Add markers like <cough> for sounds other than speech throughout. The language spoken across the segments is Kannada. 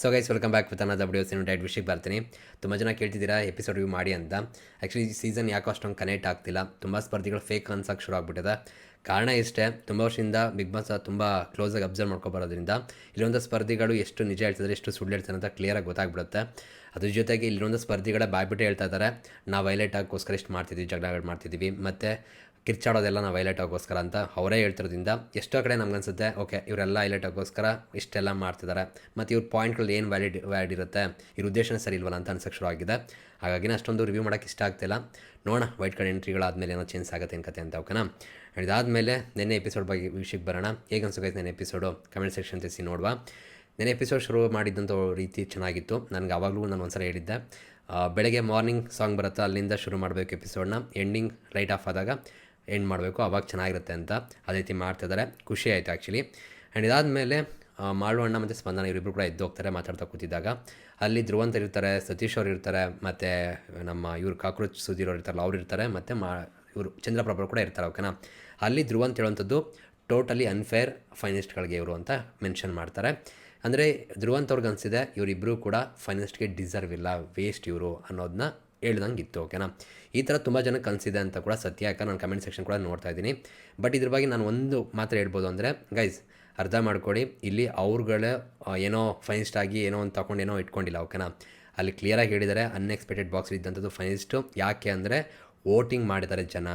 So guys welcome back with ಅನ್ನೋದು ವಿಡಿಯೋಸ್ ಇನ್ನು ಡೈಟ್ ವಿಷಯಕ್ಕೆ ಬರ್ತೀನಿ ತುಂಬ ಜನ ಕೇಳ್ತಿದ್ದೀರಾ ಎಪಿಸೋಡ್ ವ್ಯೂ ಮಾಡಿ ಅಂತ. ಆ್ಯಕ್ಚುಲಿ ಈ ಸೀಸನ್ ಯಾಕೋ ಅಷ್ಟೊಂದು ಕನೆಕ್ಟ್ ಆಗ್ತಿಲ್ಲ. ತುಂಬ ಸ್ಪರ್ಧಿಗಳು ಫೇಕ್ ಅನ್ಸೋಕೆ ಶುರು ಆಗ್ಬಿಟ್ಟಿದೆ. ಕಾರಣ ಇಷ್ಟೇ, ತುಂಬ ವರ್ಷದಿಂದ ಬಿಗ್ ಬಾಸ್ ತುಂಬ ಕ್ಲೋಸಾಗಿ ಅಬ್ಸರ್ವ್ ಮಾಡ್ಕೊಬರೋದ್ರಿಂದ ಇಲ್ಲೊಂದು ಸ್ಪರ್ಧಿಗಳು ಎಷ್ಟು ನಿಜ ಹೇಳ್ತಿದ್ದಾರೆ ಎಷ್ಟು ಸುಳ್ಳು ಹೇಳ್ತಾರೆ ಅಂತ ಕ್ಲಿಯರಾಗಿ ಗೊತ್ತಾಗ್ಬಿಡುತ್ತೆ. ಅದ್ರ ಜೊತೆಗೆ ಇಲ್ಲೊಂದು ಸ್ಪರ್ಧಿಗಳ ಬಾಯ್ಬಿಟ್ಟು ಹೇಳ್ತಾ ಇದ್ದಾರೆ, ನಾವು ವೈಲೆಟ್ ಆಗೋಸ್ಕರ ಇಷ್ಟು ಮಾಡ್ತಿದ್ವಿ ಜಗಳಗಳು ಮಾಡ್ತಿದ್ದೀವಿ ಮತ್ತು ಕಿರ್ಚಾಡೋದೆಲ್ಲ ನಾವು ಹೈಲೈಟ್ ಆಗೋಸ್ಕರ ಅಂತ ಅವರೇ ಹೇಳ್ತಿರೋದ್ರಿಂದ ಎಷ್ಟೋ ಕಡೆ ನಮ್ಗನ್ಸುತ್ತೆ, ಓಕೆ, ಇವರೆಲ್ಲ ಹೈಲೈಟ್ ಆಗೋಸ್ಕರ ಇಷ್ಟೆಲ್ಲ ಮಾಡ್ತಿದ್ದಾರೆ ಮತ್ತು ಇವ್ರ ಪಾಯಿಂಟ್ಗಳು ಏನು ವ್ಯಾಲಿಡ್ ವ್ಯಾಲಿಡ್ ಇರುತ್ತೆ, ಇವ್ರ ಉದ್ದೇಶನ ಸರಿ ಇಲ್ವಲ್ಲ ಅಂತ ಅನ್ಸಕ್ಕೆ ಶುರು ಆಗಿದೆ. ಹಾಗಾಗಿ ಅಷ್ಟೊಂದು ರಿವ್ಯೂ ಮಾಡೋಕ್ಕೆ ಇಷ್ಟ ಆಗ್ತಿಲ್ಲ ನೋಡೋಣ ವೈಟ್ ಕಾರ್ಡ್ ಎಂಟ್ರಿಗಳಾದಮೇಲೆ ಏನೋ ಚೇಂಜ್ ಆಗುತ್ತೆ ಅನ್ಕತೆ ಅಂತ ಓಕೆನಾ ಇದಾದಮೇಲೆ ನೆನ್ನೆ ಎಪಿಸೋಡ್ ಬಗ್ಗೆ ವಿಷಯಕ್ಕೆ ಬರೋಣ. ಹೇಗೆ ಅನ್ಸೋಕೈತೆ ನೆನ್ನೆ ಎಪಿಸೋಡು ಕಮೆಂಟ್ ಸೆಕ್ಷನ್ ತಿಳಿಸಿ ನೋಡುವ. ನೆನ್ನೆ ಎಪಿಸೋಡ್ ಶುರು ಮಾಡಿದ್ದಂಥ ರೀತಿ ಚೆನ್ನಾಗಿತ್ತು. ನನಗೆ ಆವಾಗಲೂ ನಾನು ಒಂದ್ಸಲ ಹೇಳಿದ್ದೆ. ಬೆಳಗ್ಗೆ ಮಾರ್ನಿಂಗ್ ಸಾಂಗ್ ಬರುತ್ತೆ ಅಲ್ಲಿಂದ ಶುರು ಮಾಡಬೇಕು ಎಪಿಸೋಡ್ನ ಎಂಡಿಂಗ್ ಲೈಟ್ ಆಫ್ ಆದಾಗ ಎಂಡ್ ಮಾಡಬೇಕು, ಅವಾಗ ಚೆನ್ನಾಗಿರುತ್ತೆ ಅಂತ ಅದೇ ರೀತಿ ಮಾಡ್ತಿದ್ದಾರೆ ಖುಷಿ ಆಯಿತು ಆ್ಯಕ್ಚುಲಿ ಆ್ಯಂಡ್ ಇದಾದಮೇಲೆ ಮಾಳುವಣ್ಣ ಮತ್ತು ಸ್ಪಂದನ ಇವರಿಬ್ಬರು ಕೂಡ ಎದ್ದು ಹೋಗ್ತಾರೆ ಮಾತಾಡ್ತಾ ಕೂತಿದ್ದಾಗ. ಅಲ್ಲಿ ಧ್ರುವಂತರು ಇರ್ತಾರೆ, ಸತೀಶ್ ಅವ್ರು ಇರ್ತಾರೆ, ಮತ್ತು ನಮ್ಮ ಇವರು ಕಾಕ್ರೋಚ್ ಸುಧೀರ್ ಅವ್ರು ಇರ್ತಾರಲ್ಲ, ಅವ್ರು ಇರ್ತಾರೆ, ಮತ್ತು ಮಾ, ಇವರು ಚಂದ್ರಪ್ರಭರು ಕೂಡ ಇರ್ತಾರೆ ಓಕೆನಾ ಅಲ್ಲಿ ಧ್ರುವಂತ ಹೇಳುವಂಥದ್ದು ಟೋಟಲಿ ಅನ್ಫೇರ್ ಫೈನಲಿಸ್ಟ್ಗಳಿಗೆ ಇವರು ಅಂತ ಮೆನ್ಷನ್ ಮಾಡ್ತಾರೆ. ಅಂದರೆ ಧ್ರುವಂತ ಅವ್ರಿಗೆ ಅನಿಸಿದೆ ಇವರಿಬ್ಬರು ಕೂಡ ಫೈನಲಿಸ್ಟ್ಗೆ ಡಿಸರ್ವ್ ಇಲ್ಲ ವೇಸ್ಟ್ ಇವರು ಅನ್ನೋದನ್ನ ಹೇಳ್ದಂಗೆ ಇತ್ತು ಓಕೆನಾ ಈ ಥರ ತುಂಬ ಜನಕ್ಕೆ ಕನಸಿದೆ ಅಂತ ಕೂಡ ಸತ್ಯ ಯಾಕೆ ನಾನು ಕಮೆಂಟ್ ಸೆಕ್ಷನ್ ಕೂಡ ನೋಡ್ತಾ ಇದ್ದೀನಿ. ಬಟ್ ಇದ್ರ ಬಗ್ಗೆ ನಾನು ಒಂದು ಮಾತ್ರ ಹೇಳ್ಬೋದು ಅಂದರೆ ಗೈಸ್ ಅರ್ಧ ಮಾಡ್ಕೊಡಿ. ಇಲ್ಲಿ ಅವ್ರುಗಳ ಏನೋ ಫೈನಿಸ್ಟ್ ಆಗಿ ಏನೋ ಒಂದು ತಗೊಂಡು ಏನೋ ಇಟ್ಕೊಂಡಿಲ್ಲ ಓಕೆನಾ ಅಲ್ಲಿ ಕ್ಲಿಯರಾಗಿ ಹೇಳಿದ್ದಾರೆ ಅನ್ಎಕ್ಸ್ಪೆಕ್ಟೆಡ್ ಬಾಕ್ಸ್ ಇದ್ದಂಥದ್ದು ಫೈನಿಸ್ಟು ಯಾಕೆ ಅಂದರೆ ವೋಟಿಂಗ್ ಮಾಡಿದ್ದಾರೆ ಜನ.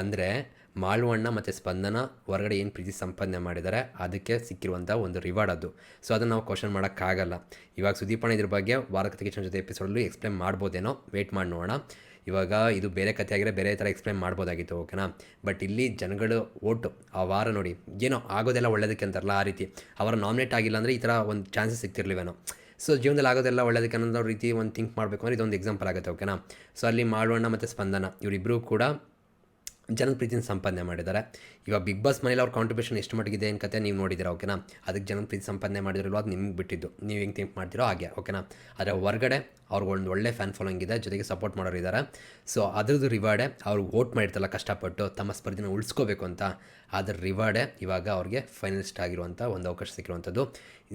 ಅಂದರೆ ಮಾಳುವಣ್ಣ ಮತ್ತು ಸ್ಪಂದನ ಹೊರಗಡೆ ಏನು ಪ್ರೀತಿ ಸಂಪಾದನೆ ಮಾಡಿದ್ದಾರೆ ಅದಕ್ಕೆ ಸಿಕ್ಕಿರುವಂಥ ಒಂದು ರಿವಾರ್ಡ್ ಅದು. ಸೊ ಅದನ್ನು ನಾವು ಕ್ವಶನ್ ಮಾಡೋಕ್ಕಾಗಲ್ಲ. ಇವಾಗ ಸುದೀಪಣ್ಣ ಇದ್ರ ಬಗ್ಗೆ ವಾರಕತೆ ಕಿಚನ್ ಜೊತೆ ಎಪಿಸೋಡಲ್ಲಿ ಎಕ್ಸ್ಪ್ಲೇನ್ ಮಾಡ್ಬೋದೇನೋ? ವೆಯ್ಟ್ ಮಾಡಿ ನೋಡೋಣ. ಇವಾಗ ಇದು ಬೇರೆ ಕಥೆ ಆಗಿದ್ರೆ ಬೇರೆ ಥರ ಎಕ್ಸ್ಪ್ಲೇನ್ ಮಾಡ್ಬೋದಾಗಿತ್ತು ಓಕೆನಾ ಬಟ್ ಇಲ್ಲಿ ಜನಗಳು ಓಟು ಆ ವಾರ ನೋಡಿ, ಏನೋ ಆಗೋದೆಲ್ಲ ಒಳ್ಳೇದಕ್ಕೆ ಅಂತಾರಲ್ಲ ಆ ರೀತಿ. ಅವರ ನಾಮಿನೇಟ್ ಆಗಿಲ್ಲ ಅಂದರೆ ಈ ಥರ ಒಂದು ಚಾನ್ಸಸ್ ಸಿಗ್ತಿರ್ಲಿವೇನೋ? ಸೊ ಜೀವನದಲ್ಲಿ ಆಗೋದೆಲ್ಲ ಒಳ್ಳೇದಕ್ಕೆ ಅನ್ನೋ ರೀತಿ ಒಂದು ಥಿಂಕ್ ಮಾಡಬೇಕು ಅಂದರೆ ಇದೊಂದು ಎಕ್ಸಾಂಪಲ್ ಆಗುತ್ತೆ ಓಕೆನಾ ಸೊ ಅಲ್ಲಿ ಮಾಡುವಣ್ಣ ಮತ್ತು ಸ್ಪಂದನ ಇವರಿಬ್ಬರೂ ಕೂಡ ಜನದ ಪ್ರೀತಿನ ಸಂಪಾದನೆ ಮಾಡಿದ್ದಾರೆ. ಇವಾಗ ಬಿಗ್ ಬಾಸ್ ಮನೇಲಿ ಅವ್ರ ಕಾಂಟ್ರಿಬ್ಯೂಷನ್ ಎಷ್ಟು ಮಟ್ಟಿಗಿದೆ ಏನು ಕತೆ ನೀವು ನೋಡಿದ್ದೀರಾ, ಓಕೆನಾ? ಅದಕ್ಕೆ ಜನದ ಪ್ರೀತಿ ಸಂಪಾದನೆ ಮಾಡಿದ್ರಲ್ವ ಅದು ನಿಮ್ಗೆ ಬಿಟ್ಟಿದ್ದು. ನೀವು ಹೆಂಗೆ ಥಿಂಕ್ ಮಾಡ್ತೀರೋ ಹಾಗೆ, ಓಕೆನಾ? ಆದರೆ ಹೊರಗಡೆ ಅವ್ರಿಗೊಂದು ಒಳ್ಳೆ ಫ್ಯಾನ್ ಫಾಲೋಯಿಂಗ್ ಇದೆ, ಜೊತೆಗೆ ಸಪೋರ್ಟ್ ಮಾಡೋರು ಇದ್ದಾರೆ ಸೊ ಅದ್ರದ್ದು ರಿವಾರ್ಡೇ ಅವ್ರು ವೋಟ್ ಮಾಡಿರ್ತಲ್ಲ ಕಷ್ಟಪಟ್ಟು, ತಮ್ಮ ಸ್ಪರ್ಧೆನ ಉಳಿಸ್ಕೋಬೇಕು ಅಂತ ಅದ್ರ ರಿವಾರ್ಡೇ ಇವಾಗ ಅವ್ರಿಗೆ ಫೈನಲಿಸ್ಟ್ ಆಗಿರುವಂಥ ಒಂದು ಅವಕಾಶ ಸಿಕ್ಕಿರುವಂಥದ್ದು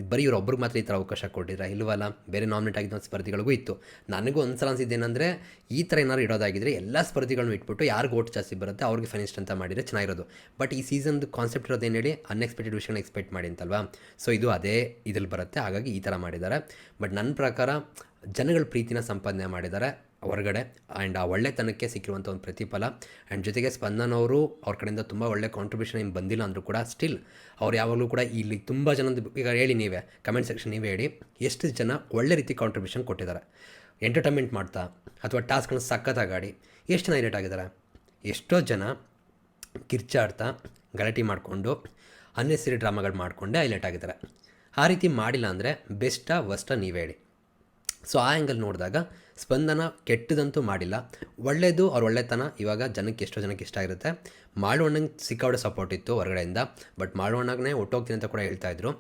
ಬರೀ ಇವ್ರೊಬ್ರಿಗೆ ಮಾತ್ರ ಈ ಥರ ಅವಕಾಶ ಕೊಟ್ಟಿದ್ರೆ ಇಲ್ವಲ್ಲ? ಬೇರೆ ನಾಮಿನೇಟ್ ಆಗಿದ್ದ ಸ್ಪರ್ಧಿಗಳಿಗೂ ಇತ್ತು. ನನಗೂ ಒಂದು ಸಲ ಅನಿಸಿದ್ದೇನೆಂದರೆ ಈ ಥರ ಏನಾದ್ರು ಇಡೋದಾಗಿದ್ದರೆ ಎಲ್ಲ ಸ್ಪರ್ಧಿಗಳನ್ನ ಇಟ್ಬಿಟ್ಟು ಯಾರಿಗೆ ಓಟ್ ಜಾಸ್ತಿ ಬರುತ್ತೆ ಅವ್ರಿಗೆ ಫೈನಿಸ್ಟ್ ಅಂತ ಮಾಡಿದರೆ ಚೆನ್ನಾಗಿರೋದು. ಬಟ್ ಈ ಸೀಸನ್ದು ಕಾನ್ಸೆಪ್ಟ್ ಇರೋದು ಏನು ಹೇಳಿ? ಅನ್ಎಕ್ಸ್ಪೆಕ್ಟೆಡ್ ವಿಷಯನ ಎಕ್ಸ್ಪೆಕ್ಟ್ ಮಾಡಿ ಅಂತಲ್ವಾ? ಸೊ ಇದು ಅದೇ ಇದ್ರಲ್ಲಿ ಬರುತ್ತೆ. ಹಾಗಾಗಿ ಈ ಥರ ಮಾಡಿದ್ದಾರೆ. ಬಟ್ ನನ್ನ ಪ್ರಕಾರ ಜನಗಳ ಪ್ರೀತಿನ ಸಂಪಾದನೆ ಮಾಡಿದ್ದಾರೆ. ಹೊರಗಡೆ. ಆ್ಯಂಡ್ ಆ ಒಳ್ಳೆತನಕ್ಕೆ ಸಿಕ್ಕಿರುವಂಥ ಒಂದು ಪ್ರತಿಫಲ. ಆ್ಯಂಡ್ ಜೊತೆಗೆ ಸ್ಪಂದನ್ ಅವರು ಅವ್ರ ಕಡೆಯಿಂದ ತುಂಬ ಒಳ್ಳೆ ಕಾಂಟ್ರಿಬ್ಯೂಷನ್ ಏನು ಬಂದಿಲ್ಲ ಅಂದರೂ ಕೂಡ ಸ್ಟಿಲ್ ಅವ್ರು ಯಾವಾಗಲೂ ಕೂಡ ಇಲ್ಲಿ ತುಂಬ ಜನದ ಈಗ ಹೇಳಿ ನೀವೇ ಕಮೆಂಟ್ ಸೆಕ್ಷನ್ ನೀವೇ ಹೇಳಿ, ಎಷ್ಟು ಜನ ಒಳ್ಳೆ ರೀತಿ ಕಾಂಟ್ರಿಬ್ಯೂಷನ್ ಕೊಟ್ಟಿದ್ದಾರೆ. ಎಂಟರ್ಟೈನ್ಮೆಂಟ್ ಮಾಡ್ತಾ ಅಥವಾ ಟಾಸ್ಕ್ಗಳನ್ನ ಸಕ್ಕತ್ತಾಗಾಡಿ ಎಷ್ಟು ಜನ ಇರೇಟ್ ಆಗಿದ್ದಾರೆ? ಎಷ್ಟೋ ಜನ ಕಿರ್ಚಾಡ್ತಾ ಗಲಾಟೆ ಮಾಡಿಕೊಂಡು ಅನ್ನೆಸರಿ ಡ್ರಾಮಾಗಳು ಮಾಡಿಕೊಂಡೇ ಹೈಲೈಟ್ ಆಗಿದ್ದಾರೆ. ಆ ರೀತಿ ಮಾಡಿಲ್ಲ ಅಂದರೆ ಬೆಸ್ಟಾ ವಸ್ಟಾ ನೀವೇ ಹೇಳಿ. ಸೊ ಆ ಆ್ಯಂಗಲ್ ನೋಡಿದಾಗ ಸ್ಪಂದನ ಕೆಟ್ಟದಂತೂ ಮಾಡಿಲ್ಲ. ಒಳ್ಳೆಯದು ಅವ್ರ ಒಳ್ಳೆತನ. ಇವಾಗ ಜನಕ್ಕೆ ಎಷ್ಟೋ ಜನಕ್ಕೆ ಇಷ್ಟ ಆಗಿರುತ್ತೆ. ಮಾಡುವಣ್ಣಂಗೆ ಸಿಕ್ಕಾವಡೆ ಸಪೋರ್ಟ್ ಇತ್ತು ಹೊರಗಡೆಯಿಂದ. ಬಟ್ ಮಾಳುವಣ್ಣನೇ ಒಟ್ಟೋಗ್ತೀನಿ ಅಂತ ಕೂಡ ಹೇಳ್ತಾ ಇದ್ರು.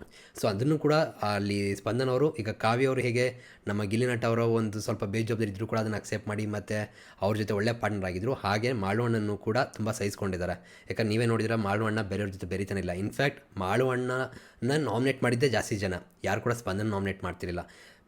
ಸೊ ಅದನ್ನು ಕೂಡ ಅಲ್ಲಿ ಸ್ಪಂದನ ಅವರು, ಈಗ ಕಾವ್ಯ ಅವರು ಹೇಗೆ ನಮ್ಮ ಗಿಲಿನಟ್ ನಟ ಅವರ ಒಂದು ಸ್ವಲ್ಪ ಬೇಜವಾಬ್ದಾರಿ ಇದ್ದರೂ ಕೂಡ ಅದನ್ನು ಅಕ್ಸೆಪ್ಟ್ ಮಾಡಿ ಮತ್ತು ಅವ್ರ ಜೊತೆ ಒಳ್ಳೆ ಪಾರ್ಟ್ನರ್ ಆಗಿದ್ರು. ಹಾಗೆ ಮಾಳುವಣ್ಣನ್ನು ಕೂಡ ತುಂಬ ಸಹಿಸ್ಕೊಂಡಿದ್ದಾರೆ. ಯಾಕಂದ್ರೆ ನೀವೇ ನೋಡಿದ್ರೆ ಮಾಳುವಣ್ಣ ಬೇರೆಯವ್ರ ಜೊತೆ ಬೆರಿತಾನೆ ಇಲ್ಲ. ಇನ್ಫ್ಯಾಕ್ಟ್ ಮಾಳುವಣ್ಣನ ನಾಮಿನೇಟ್ ಮಾಡಿದ್ದೇ ಜಾಸ್ತಿ ಜನ. ಯಾರು ಕೂಡ ಸ್ಪಂದನ ನಾಮಿನೇಟ್ ಮಾಡ್ತಿರಲಿಲ್ಲ.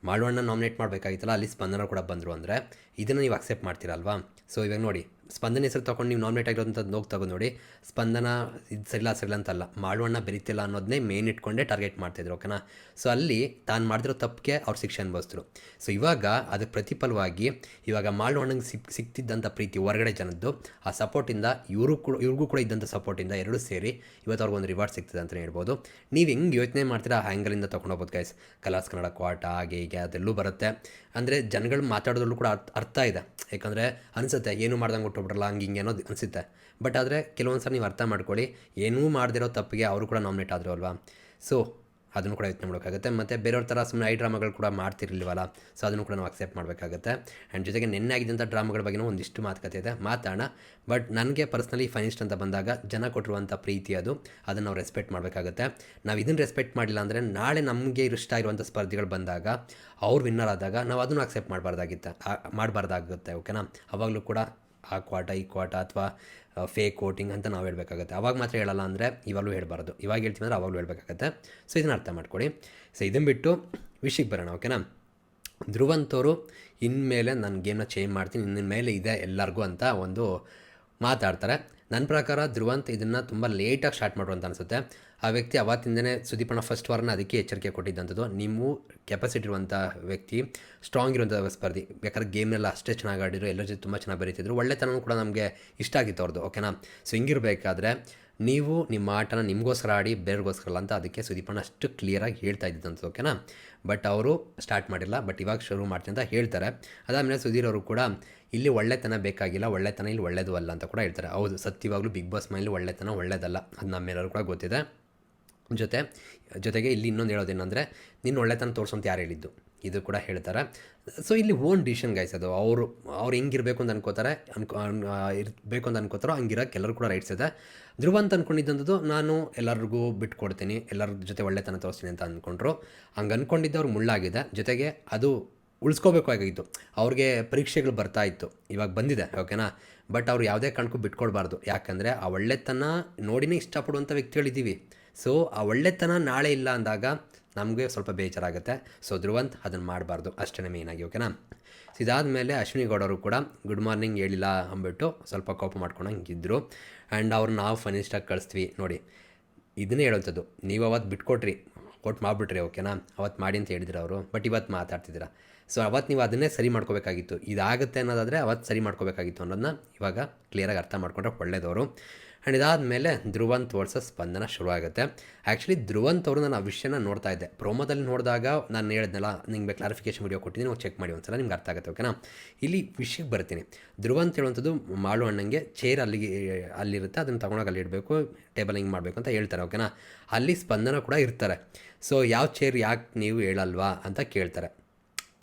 ಮಾಳುವಣ್ಣ ನಾಮಿನೇಟ್ ಮಾಡಬೇಕಾಗಿತ್ತಲ್ಲ, ಅಲ್ಲಿ ಸ್ಪಂದನ ಕೂಡ ಬಂದರು ಅಂದರೆ ಇದನ್ನು ನೀವು ಅಕ್ಸೆಪ್ಟ್ ಮಾಡ್ತೀರಲ್ವಾ? ಸೊ ಇವಾಗ ನೋಡಿ. ಸ್ಪಂದನ ಹೆಸರು ತೊಗೊಂಡು ನೀವು ನಾಮಿನೇಟ್ ಆಗಿರೋಂಥದ್ದು ಹೋಗಿ ತಗೊಂಡು ನೋಡಿ. ಸ್ಪಂದನ ಇದು ಸರಿಲ್ಲ ಸರಿಲ್ಲ ಅಂತಲ್ಲ. ಮಾಡುವಣ್ಣ ಬೆರೀತಿಲ್ಲ ಅನ್ನೋದನ್ನೇ ಮೇನ್ ಇಟ್ಕೊಂಡೇ ಟಾರ್ಗೆಟ್ ಮಾಡ್ತಿದ್ರು ಓಕೆನಾ ಸೊ ಅಲ್ಲಿ ತಾನು ಮಾಡಿದಿರೋ ತಪ್ಪಿಗೆ ಅವ್ರು ಶಿಕ್ಷೆ ಅನುಭವಿಸಿದ್ರು ಸೊ ಇವಾಗ ಅದಕ್ಕೆ ಪ್ರತಿಫಲವಾಗಿ ಇವಾಗ ಮಾಡುವಣ್ಣಂಗೆ ಸಿಕ್ ಸಿಕ್ತಿದ್ದಂಥ ಪ್ರೀತಿ ಹೊರಗಡೆ ಜನದ್ದು, ಆ ಸಪೋರ್ಟಿಂದ ಇವರು ಕೂಡ, ಇವ್ರಿಗೂ ಕೂಡ ಇದ್ದಂಥ ಸಪೋರ್ಟಿಂದ ಎರಡೂ ಸೇರಿ ಇವತ್ತು ಅವ್ರಿಗೊಂದು ರಿವಾರ್ಡ್ ಸಿಗ್ತದೆ ಅಂತಲೇ ಹೇಳ್ಬೋದು. ನೀವು ಹೆಂಗೆ ಯೋಚನೆ ಮಾಡ್ತೀರಾ ಆ ಆ್ಯಂಗಲಿಂದ ತೊಗೊಂಡೋಗ್ಬೋದು ಗೈಸ್ ಕಲಾಸ್ ಕನ್ನಡ ಕ್ವಾಟ ಹಾಗೆ ಹೀಗೆ ಅದೆಲ್ಲೂ ಬರುತ್ತೆ. ಅಂದರೆ ಜನಗಳು ಮಾತಾಡೋದ್ರಲ್ಲೂ ಕೂಡ ಅರ್ಥ ಅರ್ಥ ಇದೆ. ಯಾಕಂದರೆ ಅನಿಸುತ್ತೆ, ಏನು ಮಾಡ್ದಂಗೆ ಕೊಟ್ಟುಬಿಟ್ರಲ್ಲ ಹಂಗೆ ಹಿಂಗೆ ಅನ್ನೋದು ಅನಿಸುತ್ತೆ. ಬಟ್ ಆದರೆ ಕೆಲವೊಂದು ಸಲ ನೀವು ಅರ್ಥ ಮಾಡ್ಕೊಳ್ಳಿ, ಏನೂ ಮಾಡದಿರೋ ತಪ್ಪಿಗೆ ಅವರು ಕೂಡ ನಾಮಿನೇಟ್ ಆದರು ಅಲ್ವಾ? ಸೊ ಅದನ್ನು ಕೂಡ ಯೋಚನೆ ಮಾಡೋಕ್ಕಾಗುತ್ತೆ ಮತ್ತು ಬೇರೆಯವ್ರ ಥರ ಸುಮ್ಮನೆ ಐ ಡ್ರಾಮಾಗಳು ಕೂಡ ಮಾಡ್ತಿರ್ಲಿಲ್ವಲ್ಲ, ಸೊ ಅದನ್ನು ಕೂಡ ನಾವು ಅಕ್ಸೆಪ್ಟ್ ಮಾಡಬೇಕಾಗುತ್ತೆ. ಆ್ಯಂಡ್ ಜೊತೆಗೆ ನಿನ್ನೆ ಆಗಿದ್ದಂಥ ಡ್ರಾಮಾಗಳ ಬಗ್ಗೆನೂ ಒಂದಿಷ್ಟು ಮಾತುಕತೆ ಇದೆ. ಮಾತಾಡೋಣ. ಬಟ್ ನನಗೆ ಪರ್ಸ್ನಲಿ ಫೈನಿಸ್ಟ್ ಅಂತ ಬಂದಾಗ ಜನ ಕೊಟ್ಟಿರುವಂಥ ಪ್ರೀತಿ ಅದು. ಅದನ್ನು ನಾವು ರೆಸ್ಪೆಕ್ಟ್ ಮಾಡಬೇಕಾಗುತ್ತೆ. ನಾವು ಇದನ್ನು ರೆಸ್ಪೆಕ್ಟ್ ಮಾಡಿಲ್ಲ ಅಂದರೆ ನಾಳೆ ನಮಗೆ ಇಷ್ಟ ಇರುವಂಥ ಸ್ಪರ್ಧಿಗಳು ಬಂದಾಗ ಅವ್ರು ವಿನ್ನರ್ ಆದಾಗ ನಾವು ಅದನ್ನು ಅಕ್ಸೆಪ್ಟ್ ಮಾಡಬಾರ್ದಾಗಿತ್ತು ಮಾಡಬಾರ್ದಾಗುತ್ತೆ ಓಕೆನಾ ಅವಾಗಲೂ ಕೂಡ ಆ ಕ್ವಾಟ, ಈ ಕ್ವಾಟ ಅಥವಾ ಫೇಕ್ ಕೋಟಿಂಗ್ ಅಂತ ನಾವು ಹೇಳಬೇಕಾಗುತ್ತೆ. ಅವಾಗ ಮಾತ್ರ ಹೇಳಲ್ಲ ಅಂದರೆ ಇವಾಗಲೂ ಹೇಳಬಾರ್ದು. ಇವಾಗ ಹೇಳ್ತೀವಿ ಅಂದರೆ ಅವಾಗಲೂ ಹೇಳಬೇಕಾಗತ್ತೆ. ಸೊ ಇದನ್ನು ಅರ್ಥ ಮಾಡ್ಕೊಳ್ಳಿ. ಸೊ ಇದನ್ನು ಬಿಟ್ಟು ವಿಷಯಕ್ಕೆ ಬರೋಣ ಓಕೆನಾ ಧ್ರುವಂತವರು ಇನ್ಮೇಲೆ ನನ್ನ ಗೇಮ್ನ ಚೇಂಜ್ ಮಾಡ್ತೀನಿ ಇನ್ನ ಮೇಲೆ ಇದೆ ಎಲ್ಲರಿಗೂ ಅಂತ ಒಂದು ಮಾತಾಡ್ತಾರೆ. ನನ್ನ ಪ್ರಕಾರ ಧ್ರುವಂತ್ ಇದನ್ನು ತುಂಬ ಲೇಟಾಗಿ ಸ್ಟಾರ್ಟ್ ಮಾಡುವ ಅಂತ ಅನಿಸುತ್ತೆ. ಆ ವ್ಯಕ್ತಿ ಅವತ್ತಿಂದನೇ ಸುದೀಪಣ್ಣ ಫಸ್ಟ್ ವಾರನ ಅದಕ್ಕೆ ಎಚ್ಚರಿಕೆ ಕೊಟ್ಟಿದ್ದಂಥದ್ದು. ನೀವು ಕೆಪಾಸಿಟಿ ಇರುವಂಥ ವ್ಯಕ್ತಿ ಸ್ಟ್ರಾಂಗ್ ಇರುವಂಥ ಸ್ಪರ್ಧಿ. ಬೇಕಾದ್ರೆ ಗೇಮ್ನೆಲ್ಲ ಅಷ್ಟೇ ಚೆನ್ನಾಗಿ ಆಡಿದ್ರು, ಎಲ್ಲರ ಜೊತೆ ತುಂಬ ಚೆನ್ನಾಗಿ ಬರೀತಿದ್ರು. ಒಳ್ಳೆತನೂ ಕೂಡ ನಮಗೆ ಇಷ್ಟ ಆಗಿತ್ತು ಅವ್ರದ್ದು ಓಕೆನಾ ಸೊ ಹಿಂಗಿರಬೇಕಾದ್ರೆ ನೀವು ನಿಮ್ಮ ಆಟನ ನಿಮಗೋಸ್ಕರ ಆಡಿ ಬೇರೆಗೋಸ್ಕರ ಅಂತ ಅದಕ್ಕೆ ಸುದೀಪಣ್ಣ ಅಷ್ಟು ಕ್ಲಿಯರಾಗಿ ಹೇಳ್ತಾ ಇದ್ದಂಥದ್ದು ಓಕೆನಾ ಬಟ್ ಅವರು ಸ್ಟಾರ್ಟ್ ಮಾಡಿಲ್ಲ. ಬಟ್ ಇವಾಗ ಶುರು ಮಾಡ್ತೀನಿ ಅಂತ ಹೇಳ್ತಾರೆ. ಅದಾದಮೇಲೆ ಸುಧೀರ್ ಅವರು ಕೂಡ ಇಲ್ಲಿ ಒಳ್ಳೆತನ ಬೇಕಾಗಿಲ್ಲ, ಒಳ್ಳೆತನ ಇಲ್ಲಿ ಒಳ್ಳೇದು ಅಲ್ಲ ಅಂತ ಕೂಡ ಹೇಳ್ತಾರೆ. ಹೌದು, ಸತ್ಯವಾಗಲೂ ಬಿಗ್ ಬಾಸ್ ಮನೇಲಿ ಒಳ್ಳೆತನ ಒಳ್ಳೇದಲ್ಲ. ಅದು ನಮ್ಮೆಲ್ಲರೂ ಕೂಡ ಗೊತ್ತಿದೆ. ಜೊತೆ, ಜೊತೆಗೆ ಇಲ್ಲಿ ಇನ್ನೊಂದು ಹೇಳೋದೇನೆಂದರೆ ನಿನ್ನ ಒಳ್ಳೆತನ ತೋರಿಸೋಂತ ಯಾರು ಹೇಳಿದ್ದು? ಇದು ಕೂಡ ಹೇಳ್ತಾರೆ. ಸೊ ಇಲ್ಲಿ ಓನ್ ಡಿಸಿಷನ್ ಗೈಸ್ ಅದು ಅವರು, ಅವ್ರು ಹೆಂಗಿರಬೇಕು ಅಂತ ಅನ್ಕೋತಾರೆ, ಅನ್ಕೋ ಇರಬೇಕು ಅಂತ ಅನ್ಕೋತಾರೋ, ಹಂಗಿರೋಕೆ ಎಲ್ಲರೂ ಕೂಡ ರೈಟ್ಸ್ ಇದೆ. ಧ್ರುವ ಅಂತ ಅಂದ್ಕೊಂಡಿದ್ದಂಥದ್ದು ನಾನು ಎಲ್ಲರಿಗೂ ಬಿಟ್ಕೊಡ್ತೀನಿ, ಎಲ್ಲರ ಜೊತೆ ಒಳ್ಳೆತನ ತೋರಿಸ್ತೀನಿ ಅಂತ ಅಂದ್ಕೊಂಡ್ರು ಹಂಗೆ ಅಂದ್ಕೊಂಡಿದ್ದವ್ರು ಮುಳ್ಳಾಗಿದೆ. ಜೊತೆಗೆ ಅದು ಉಳಿಸ್ಕೋಬೇಕಾಗಿತ್ತು ಅವ್ರಿಗೆ ಪರೀಕ್ಷೆಗಳು ಬರ್ತಾ ಇತ್ತು. ಇವಾಗ ಬಂದಿದೆ, ಓಕೆನಾ? ಬಟ್ ಅವ್ರು ಯಾವುದೇ ಕಾರಣಕ್ಕೂ ಬಿಟ್ಕೊಡ್ಬಾರ್ದು. ಯಾಕಂದರೆ ಆ ಒಳ್ಳೆತನ ನೋಡಿನೇ ಇಷ್ಟಪಡುವಂಥ ವ್ಯಕ್ತಿಗಳಿದ್ದೀವಿ. ಸೊ, ಆ ಒಳ್ಳೆತನ ನಾಳೆ ಇಲ್ಲ ಅಂದಾಗ ನಮಗೆ ಸ್ವಲ್ಪ ಬೇಜಾರಾಗುತ್ತೆ. ಸೊ, ಧ್ರುವಂತ್ ಅದನ್ನು ಮಾಡಬಾರ್ದು. ಅಷ್ಟೇ ಮೇಯ್ನಾಗಿ ಓಕೆನಾ? ಸೊ ಇದಾದಮೇಲೆ ಅಶ್ವಿನಿ ಗೌಡರು ಕೂಡ ಗುಡ್ ಮಾರ್ನಿಂಗ್ ಹೇಳಿಲ್ಲ ಅಂದ್ಬಿಟ್ಟು ಸ್ವಲ್ಪ ಕೋಪ ಮಾಡ್ಕೊಂಡು ಹಂಗಿದ್ರು. ಆ್ಯಂಡ್ ಅವ್ರು ನಾವು ಫನಿಷ್ಟಾಗಿ ಕಳಿಸ್ತೀವಿ. ನೋಡಿ, ಇದನ್ನೇ ಹೇಳೋಂಥದ್ದು. ನೀವು ಅವತ್ತು ಬಿಟ್ಕೊಟ್ರಿ. ಕೊಟ್ಟು ಮಾಡಿಬಿಟ್ರಿ, ಓಕೆನಾ? ಅವತ್ತು ಮಾಡಿ ಅಂತ ಹೇಳಿದ್ರು ಅವರು. ಬಟ್ ಇವತ್ತು ಮಾತಾಡ್ತಿದ್ದೀರಾ? ಸೊ ಅವತ್ತು ನೀವು ಅದನ್ನೇ ಸರಿ ಮಾಡ್ಕೋಬೇಕಾಗಿತ್ತು. ಇದಾಗುತ್ತೆ ಅನ್ನೋದಾದರೆ ಅವತ್ತು ಸರಿ ಮಾಡ್ಕೋಬೇಕಾಗಿತ್ತು ಅನ್ನೋದನ್ನ ಇವಾಗ ಕ್ಲಿಯರಾಗಿ ಅರ್ಥ ಮಾಡ್ಕೊಂಡ್ರೆ ಒಳ್ಳೆಯದವರು ಆ್ಯಂಡ್ ಇದಾದಮೇಲೆ ಧ್ರುವಂತ್ ವರ್ಸಸ್ ಸ್ಪಂದನ ಶುರುವಾಗುತ್ತೆ. ಆ್ಯಕ್ಚುಲಿ ಧ್ರುವಂತ್ ಅವರು ನಾನು ಆ ವಿಷಯನ ನೋಡ್ತಾ ಇದ್ದೆ. ಪ್ರೋಮೋದಲ್ಲಿ ನೋಡಿದಾಗ ನಾನು ಹೇಳಿದ್ನಲ್ಲ ನಿಮಗೆ ಕ್ಲಾರಿಫಿಕೇಶನ್ ವಿಡಿಯೋ ಕೊಟ್ಟಿದ್ದೀನಿ ಚೆಕ್ ಮಾಡಿ ಒಂದ್ಸಲ ನಿಮ್ಗೆ ಅರ್ಥ ಆಗುತ್ತೆ ಓಕೆನಾ ಇಲ್ಲಿ ವಿಷಯಕ್ಕೆ ಬರ್ತೀನಿ. ಧ್ರುವಂತ್ ಹೇಳುವಂಥದ್ದು ಮಾಡು ಅಣ್ಣಂಗೆ ಚೇರ್ ಅಲ್ಲಿಗೆ, ಅಲ್ಲಿರುತ್ತೆ, ಅದನ್ನು ತೊಗೊಂಡೋಗಿ ಅಲ್ಲಿ ಇಡಬೇಕು ಟೇಬಲ್ ಹಿಂಗೆ ಮಾಡಬೇಕು ಅಂತ ಹೇಳ್ತಾರೆ ಓಕೆನಾ ಅಲ್ಲಿ ಸ್ಪಂದನ ಕೂಡ ಇರ್ತಾರೆ. ಸೊ ಯಾವ ಚೇರ್ ಯಾಕೆ ನೀವು ಹೇಳಲ್ವಾ ಅಂತ ಕೇಳ್ತಾರೆ.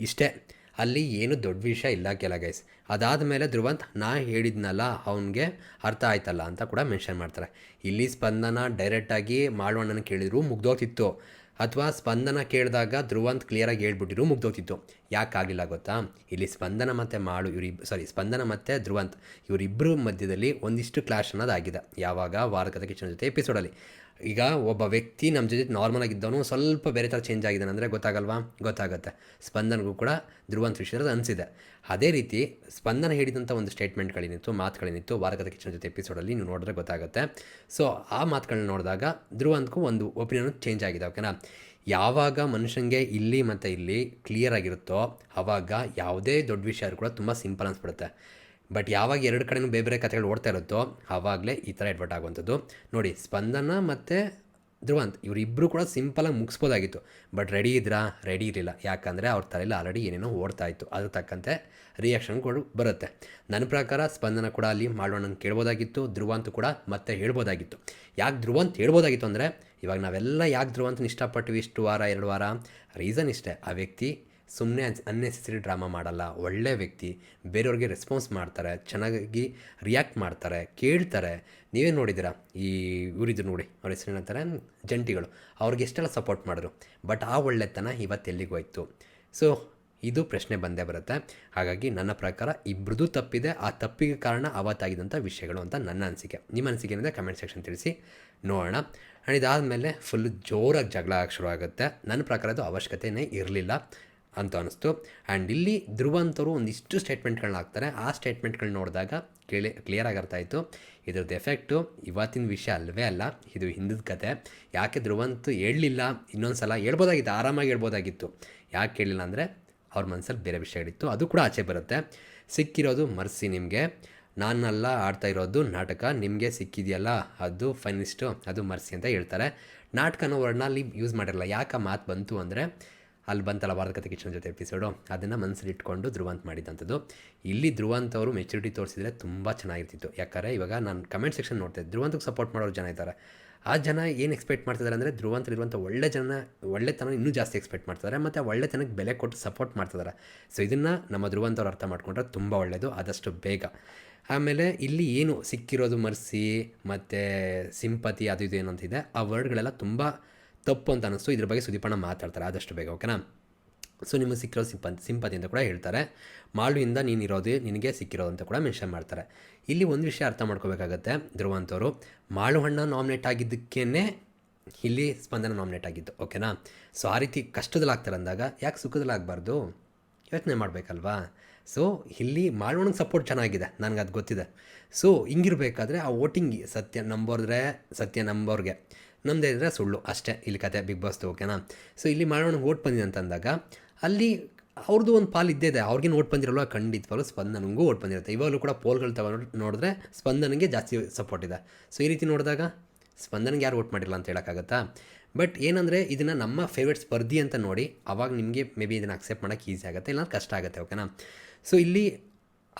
ಇಷ್ಟೇ. ಅಲ್ಲಿ ಏನು ದೊಡ್ಡ ವಿಷಯ ಇಲ್ಲ ಕೆಲ ಗೈಸ್ ಅದಾದಮೇಲೆ ಧ್ರುವಂತ್, ನಾ ಹೇಳಿದ್ನಲ್ಲ, ಅವನಿಗೆ ಅರ್ಥ ಆಯ್ತಲ್ಲ ಅಂತ ಕೂಡ ಮೆನ್ಷನ್ ಮಾಡ್ತಾರೆ. ಇಲ್ಲಿ ಸ್ಪಂದನ ಡೈರೆಕ್ಟಾಗಿ ಮಾಳವಣ್ಣನ ಕೇಳಿದ್ರು ಮುಗ್ದೋಗ್ತಿತ್ತು. ಅಥವಾ ಸ್ಪಂದನ ಕೇಳಿದಾಗ ಧ್ರುವಂತ್ ಕ್ಲಿಯರಾಗಿ ಹೇಳ್ಬಿಟ್ಟಿರು ಮುಗ್ದೋಗ್ತಿತ್ತು. ಯಾಕಾಗಿಲ್ಲ ಗೊತ್ತಾ? ಇಲ್ಲಿ ಸ್ಪಂದನ ಮತ್ತು ಮಾಡು ಇವರಿ ಸಾರಿ ಸ್ಪಂದನ ಮತ್ತು ಧ್ರುವಂತ್ ಇವರಿಬ್ಬರ ಮಧ್ಯದಲ್ಲಿ ಒಂದಿಷ್ಟು ಕ್ಲಾಶ್ ಅನ್ನೋದಾಗಿದೆ. ಯಾವಾಗ? ವಾರಕದ ಕಿಚನ್ ಜೊತೆ ಎಪಿಸೋಡಲ್ಲಿ ಈಗ ಒಬ್ಬ ವ್ಯಕ್ತಿ ನಮ್ಮ ಜೊತೆ ನಾರ್ಮಲ್ ಆಗಿದ್ದವನು ಸ್ವಲ್ಪ ಬೇರೆ ಥರ ಚೇಂಜ್ ಆಗಿದ್ದಾನೆ ಅಂದರೆ ಗೊತ್ತಾಗಲ್ವಾ? ಗೊತ್ತಾಗುತ್ತೆ. ಸ್ಪಂದನಗೂ ಕೂಡ ಧ್ರುವಂತ ವಿಷಯದ ಅನಿಸಿದೆ. ಅದೇ ರೀತಿ ಸ್ಪಂದನ ಹೇಳಿದಂಥ ಒಂದು ಸ್ಟೇಟ್ಮೆಂಟ್ಗಳೇನಿತ್ತು ಮಾತುಗಳೇನಿತ್ತು ವಾರಗತ ಕಿಚನ್ ಜೊತೆ ಎಪಿಸೋಡಲ್ಲಿ ನೀವು ನೋಡಿದ್ರೆ ಗೊತ್ತಾಗುತ್ತೆ. ಸೊ ಆ ಮಾತುಗಳನ್ನ ನೋಡಿದಾಗ ಧ್ರುವಂತಕ್ಕೂ ಒಂದು ಒಪಿನಿಯನ್ ಚೇಂಜ್ ಆಗಿದೆ ಓಕೆನಾ ಯಾವಾಗ ಮನುಷ್ಯನಿಗೆ ಇಲ್ಲಿ ಮತ್ತು ಇಲ್ಲಿ ಕ್ಲಿಯರ್ ಆಗಿರುತ್ತೋ ಆವಾಗ ಯಾವುದೇ ದೊಡ್ಡ ವಿಷಯ ಕೂಡ ತುಂಬ ಸಿಂಪಲ್ ಅನಿಸ್ಬಿಡುತ್ತೆ. ಬಟ್ ಯಾವಾಗ ಎರಡು ಕಡೆನೂ ಬೇರೆ ಬೇರೆ ಕಥೆಗಳು ಓಡ್ತಾ ಇರುತ್ತೋ ಆವಾಗಲೇ ಈ ಥರ ಎಡ್ವರ್ಟ್ ಆಗುವಂಥದ್ದು. ನೋಡಿ, ಸ್ಪಂದನ ಮತ್ತು ಧ್ರುವಂತ್ ಇವರಿಬ್ಬರು ಕೂಡ ಸಿಂಪಲಾಗಿ ಮುಗಿಸ್ಬೋದಾಗಿತ್ತು. ಬಟ್ ರೆಡಿ ಇದ್ರಾ? ರೆಡಿ ಇರಲಿಲ್ಲ. ಯಾಕಂದರೆ ಅವ್ರ ತಲೆಯಲ್ಲಿ ಆಲ್ರೆಡಿ ಏನೇನೋ ಓಡ್ತಾ ಇತ್ತು. ಅದಕ್ಕೆ ತಕ್ಕಂತೆ ರಿಯಾಕ್ಷನ್ ಕೊಡು ಬರುತ್ತೆ. ನನ್ನ ಪ್ರಕಾರ ಸ್ಪಂದನ ಕೂಡ ಅಲ್ಲಿ ಮಾಡೋಣ ಕೇಳ್ಬೋದಾಗಿತ್ತು. ಧ್ರುವಂತ್ ಕೂಡ ಮತ್ತೆ ಹೇಳ್ಬೋದಾಗಿತ್ತು. ಯಾಕೆ ಧ್ರುವಂತ್ ಹೇಳ್ಬೋದಾಗಿತ್ತು ಅಂದರೆ, ಇವಾಗ ನಾವೆಲ್ಲ ಯಾಕೆ ಧ್ರುವಂತನ ಇಷ್ಟಪಟ್ಟಿವಿ ಇಷ್ಟು ವಾರ, ಎರಡು ವಾರ? ರೀಸನ್ ಇಷ್ಟೇ. ಆ ವ್ಯಕ್ತಿ ಸುಮ್ಮನೆ ಅನ್ನೆಸೆಸರಿ ಡ್ರಾಮಾ ಮಾಡಲ್ಲ. ಒಳ್ಳೆ ವ್ಯಕ್ತಿ, ಬೇರೆಯವ್ರಿಗೆ ರೆಸ್ಪಾನ್ಸ್ ಮಾಡ್ತಾರೆ, ಚೆನ್ನಾಗಿ ರಿಯಾಕ್ಟ್ ಮಾಡ್ತಾರೆ, ಕೇಳ್ತಾರೆ. ನೀವೇ ನೋಡಿದ್ದೀರಾ? ಈ ಇವರಿದ್ರು ನೋಡಿ, ಅವ್ರ ಹೆಸರು ಏನಂತಾರೆ? ಜಂಟಿಗಳು. ಅವ್ರಿಗೆ ಎಷ್ಟೆಲ್ಲ ಸಪೋರ್ಟ್ ಮಾಡಿದ್ರು. ಬಟ್ ಆ ಒಳ್ಳೆತನ ಇವತ್ತು ಎಲ್ಲಿಗೆ ಹೋಯ್ತು? ಸೊ ಇದು ಪ್ರಶ್ನೆ ಬಂದೇ ಬರುತ್ತೆ. ಹಾಗಾಗಿ ನನ್ನ ಪ್ರಕಾರ ಇಬ್ಬರದು ತಪ್ಪಿದೆ. ಆ ತಪ್ಪಿಗೆ ಕಾರಣ ಅವತ್ತಾಗಿದ್ದಂಥ ವಿಷಯಗಳು ಅಂತ ನನ್ನ ಅನಿಸಿಕೆ. ನಿಮ್ಮ ಅನಿಸಿಕೆ ಏನಿದೆ ಕಮೆಂಟ್ ಸೆಕ್ಷನ್ ತಿಳಿಸಿ. ನೋಡೋಣ. ಆ್ಯಂಡ್ ಇದಾದಮೇಲೆ ಫುಲ್ ಜೋರಾಗಿ ಜಗಳ ಶುರು ಆಗುತ್ತೆ. ನನ್ನ ಪ್ರಕಾರ ಅದು ಅವಶ್ಯಕತೆಯೇ ಇರಲಿಲ್ಲ. ಅಂತ ಅನ್ನಿಸ್ತು. ಆ್ಯಂಡ್ ಇಲ್ಲಿ ಧ್ರುವಂತರು ಒಂದಿಷ್ಟು ಸ್ಟೇಟ್ಮೆಂಟ್ಗಳನ್ನ ಹಾಕ್ತಾರೆ. ಆ ಸ್ಟೇಟ್ಮೆಂಟ್ಗಳನ್ನ ನೋಡಿದಾಗ ಕ್ಲಿಯರ್ ಕ್ಲಿಯರಾಗಿ ಅರ್ಥ ಆಯಿತು. ಇದ್ರದ್ದು ಎಫೆಕ್ಟು ಇವತ್ತಿನ ವಿಷಯ ಅಲ್ಲವೇ ಅಲ್ಲ, ಇದು ಹಿಂದಿದ ಕತೆ. ಯಾಕೆ ಧ್ರುವಂತು ಹೇಳಲಿಲ್ಲ? ಇನ್ನೊಂದು ಸಲ ಹೇಳ್ಬೋದಾಗಿತ್ತು, ಆರಾಮಾಗಿ ಹೇಳ್ಬೋದಾಗಿತ್ತು. ಯಾಕೆ ಹೇಳಿಲ್ಲ ಅಂದರೆ ಅವ್ರ ಮನಸ್ಸಲ್ಲಿ ಬೇರೆ ವಿಷಯಗಳಿತ್ತು ಅದು ಕೂಡ ಆಚೆ ಬರುತ್ತೆ. ಸಿಕ್ಕಿರೋದು ಮರ್ಸಿ ನಿಮಗೆ. ನಾನಲ್ಲ ಆಡ್ತಾ ಇರೋದು ನಾಟಕ. ನಿಮಗೆ ಸಿಕ್ಕಿದೆಯಲ್ಲ? ಅದು ಫೈನಿಸ್ಟು ಅದು ಮರ್ಸಿ ಅಂತ ಹೇಳ್ತಾರೆ. ನಾಟಕನ ವರ್ಡ್ನಲ್ಲಿ ಅಲ್ಲಿ ಯೂಸ್ ಮಾಡಿರಲ್ಲ. ಯಾಕೆ ಮಾತು ಬಂತು ಅಂದರೆ ಅಲ್ಲಿ ಬಂತಲ್ಲ ಭಾರತಕತೆ ಕಿಚನ್ ಜೊತೆ ಎಪಿಸೋಡು ಅದನ್ನು ಮನಸ್ಸಲ್ಲಿ ಇಟ್ಕೊಂಡು ಧ್ರುವಂತ್ ಮಾಡಿದಂಥದ್ದು. ಇಲ್ಲಿ ಧ್ರುವಂತ್ ಅವರು ಮೆಚುರಿಟಿ ತೋರಿಸಿದ್ರೆ ತುಂಬ ಚೆನ್ನಾಗಿರ್ತಿತ್ತು. ಯಾಕಂದರೆ ಇವಾಗ ನಾನು ಕಮೆಂಟ್ ಸೆಕ್ಷನ್ ನೋಡ್ತಿದ್ದೆ ಧ್ರುವಂತಕ್ಕೆ ಸಪೋರ್ಟ್ ಮಾಡೋರು ಜನ ಇದ್ದಾರೆ. ಆ ಜನ ಏನು ಎಕ್ಸ್ಪೆಕ್ಟ್ ಮಾಡ್ತಿದ್ದಾರೆ ಅಂದರೆ ಧ್ರುವಂತಲ್ಲಿರುವಂಥ ಒಳ್ಳೆ ಜನ ಒಳ್ಳೆತನ ಇನ್ನೂ ಜಾಸ್ತಿ ಎಕ್ಸ್ಪೆಕ್ಟ್ ಮಾಡ್ತಿದ್ದಾರೆ ಮತ್ತು ಒಳ್ಳೆತನಕ್ಕೆ ಬೆಲೆ ಕೊಟ್ಟು ಸಪೋರ್ಟ್ ಮಾಡ್ತಿದ್ದಾರೆ ಸೊ ಇದನ್ನು ನಮ್ಮ ಧ್ರುವಂತವ್ರು ಅರ್ಥ ಮಾಡ್ಕೊಂಡ್ರೆ ತುಂಬ ಒಳ್ಳೆಯದು ಆದಷ್ಟು ಬೇಗ. ಆಮೇಲೆ ಇಲ್ಲಿ ಏನು ಸಿಕ್ಕಿರೋದು ಮರ್ಸಿ, ಮತ್ತು ಸಿಂಪತಿ ಅದು ಇದು ಏನಂತಿದೆ ಆ ವರ್ಡ್ಗಳೆಲ್ಲ ತುಂಬ ತಪ್ಪು ಅಂತ ಅನ್ನಿಸ್ತು. ಇದ್ರ ಬಗ್ಗೆ ಸುದೀಪಣ್ಣ ಮಾತಾಡ್ತಾರೆ, ಆದಷ್ಟು ಬೇಗ, ಓಕೆನಾ? ಸೊ, ನಿಮಗೆ ಸಿಕ್ಕಿರೋ ಸಿಂಪತಿ ಸಿಂಪತಿ ಅಂತ ಕೂಡ ಹೇಳ್ತಾರೆ. ಮಾಳುವಿಂದ ನೀನು ಇರೋದು ನಿನಗೆ ಸಿಕ್ಕಿರೋದು ಅಂತ ಕೂಡ ಮೆನ್ಷನ್ ಮಾಡ್ತಾರೆ. ಇಲ್ಲಿ ಒಂದು ವಿಷಯ ಅರ್ಥ ಮಾಡ್ಕೋಬೇಕಾಗತ್ತೆ, ಧ್ರುವಂತವರು. ಮಾಳು ಹಣ್ಣ ನಾಮಿನೇಟ್ ಆಗಿದ್ದಕ್ಕೇ ಇಲ್ಲಿ ಸ್ಪಂದನ ನಾಮಿನೇಟ್ ಆಗಿದ್ದು, ಓಕೆನಾ? ಸೊ, ಆ ರೀತಿ ಕಷ್ಟದಲ್ಲಿ ಆಗ್ತಾರೆ ಅಂದಾಗ ಯಾಕೆ ಸುಖದಲ್ಲಿ ಆಗಬಾರ್ದು ಯೋಚನೆ ಮಾಡಬೇಕಲ್ವಾ? ಸೊ, ಇಲ್ಲಿ ಮಾಳ್ವಣ್ಣಗೆ ಸಪೋರ್ಟ್ ಚೆನ್ನಾಗಿದೆ ನನಗೆ ಅದು ಗೊತ್ತಿದೆ. ಸೊ, ಹಿಂಗಿರ್ಬೇಕಾದ್ರೆ ಆ ವೋಟಿಂಗ್ ಸತ್ಯ ನಂಬೋದ್ರೆ ಸತ್ಯ ನಂಬೋರ್ಗೆ. ನಮ್ಮದೇ ಇದ್ರೆ ಸುಳ್ಳು. ಅಷ್ಟೇ. ಇಲ್ಲಿ ಕತೆ ಬಿಗ್ ಬಾಸ್ದು ಓಕೆನಾ ಸೊ ಇಲ್ಲಿ ಮಾಡೋಣ ಓಟ್ ಬಂದಿದೆ ಅಂತಂದಾಗ, ಅಲ್ಲಿ ಅವ್ರದ್ದು ಒಂದು ಪಾಲು ಇದ್ದೇ ಇದೆ. ಅವ್ರಿಗೇನು ಓಟ್ ಬಂದಿರಲ್ವ ಖಂಡಿತವಾಗ್ಲೂ ಸ್ಪಂದನಂಗೂ ಓಟ್ ಬಂದಿರುತ್ತೆ ಇವಾಗಲೂ ಕೂಡ ಪೋಲ್ಗಳು ತಗೊಂಡು ನೋಡಿದ್ರೆ ಸ್ಪಂದನಿಗೆ ಜಾಸ್ತಿ ಸಪೋರ್ಟ್ ಇದೆ. ಸೊ ಈ ರೀತಿ ನೋಡಿದಾಗ ಸ್ಪಂದನಿಗೆ ಯಾರು ಓಟ್ ಮಾಡಿಲ್ಲ ಅಂತ ಹೇಳೋಕ್ಕಾಗತ್ತಾ? ಬಟ್ ಏನಂದರೆ, ಇದನ್ನು ನಮ್ಮ ಫೇವ್ರೇಟ್ ಸ್ಪರ್ಧಿ ಅಂತ ನೋಡಿ, ಅವಾಗ ನಿಮಗೆ ಮೇ ಬಿ ಇದನ್ನು ಅಕ್ಸೆಪ್ಟ್ ಮಾಡೋಕ್ಕೆ ಈಸಿ ಆಗುತ್ತೆ ಇಲ್ಲ ಕಷ್ಟ ಆಗುತ್ತೆ ಓಕೆನಾ ಸೊ ಇಲ್ಲಿ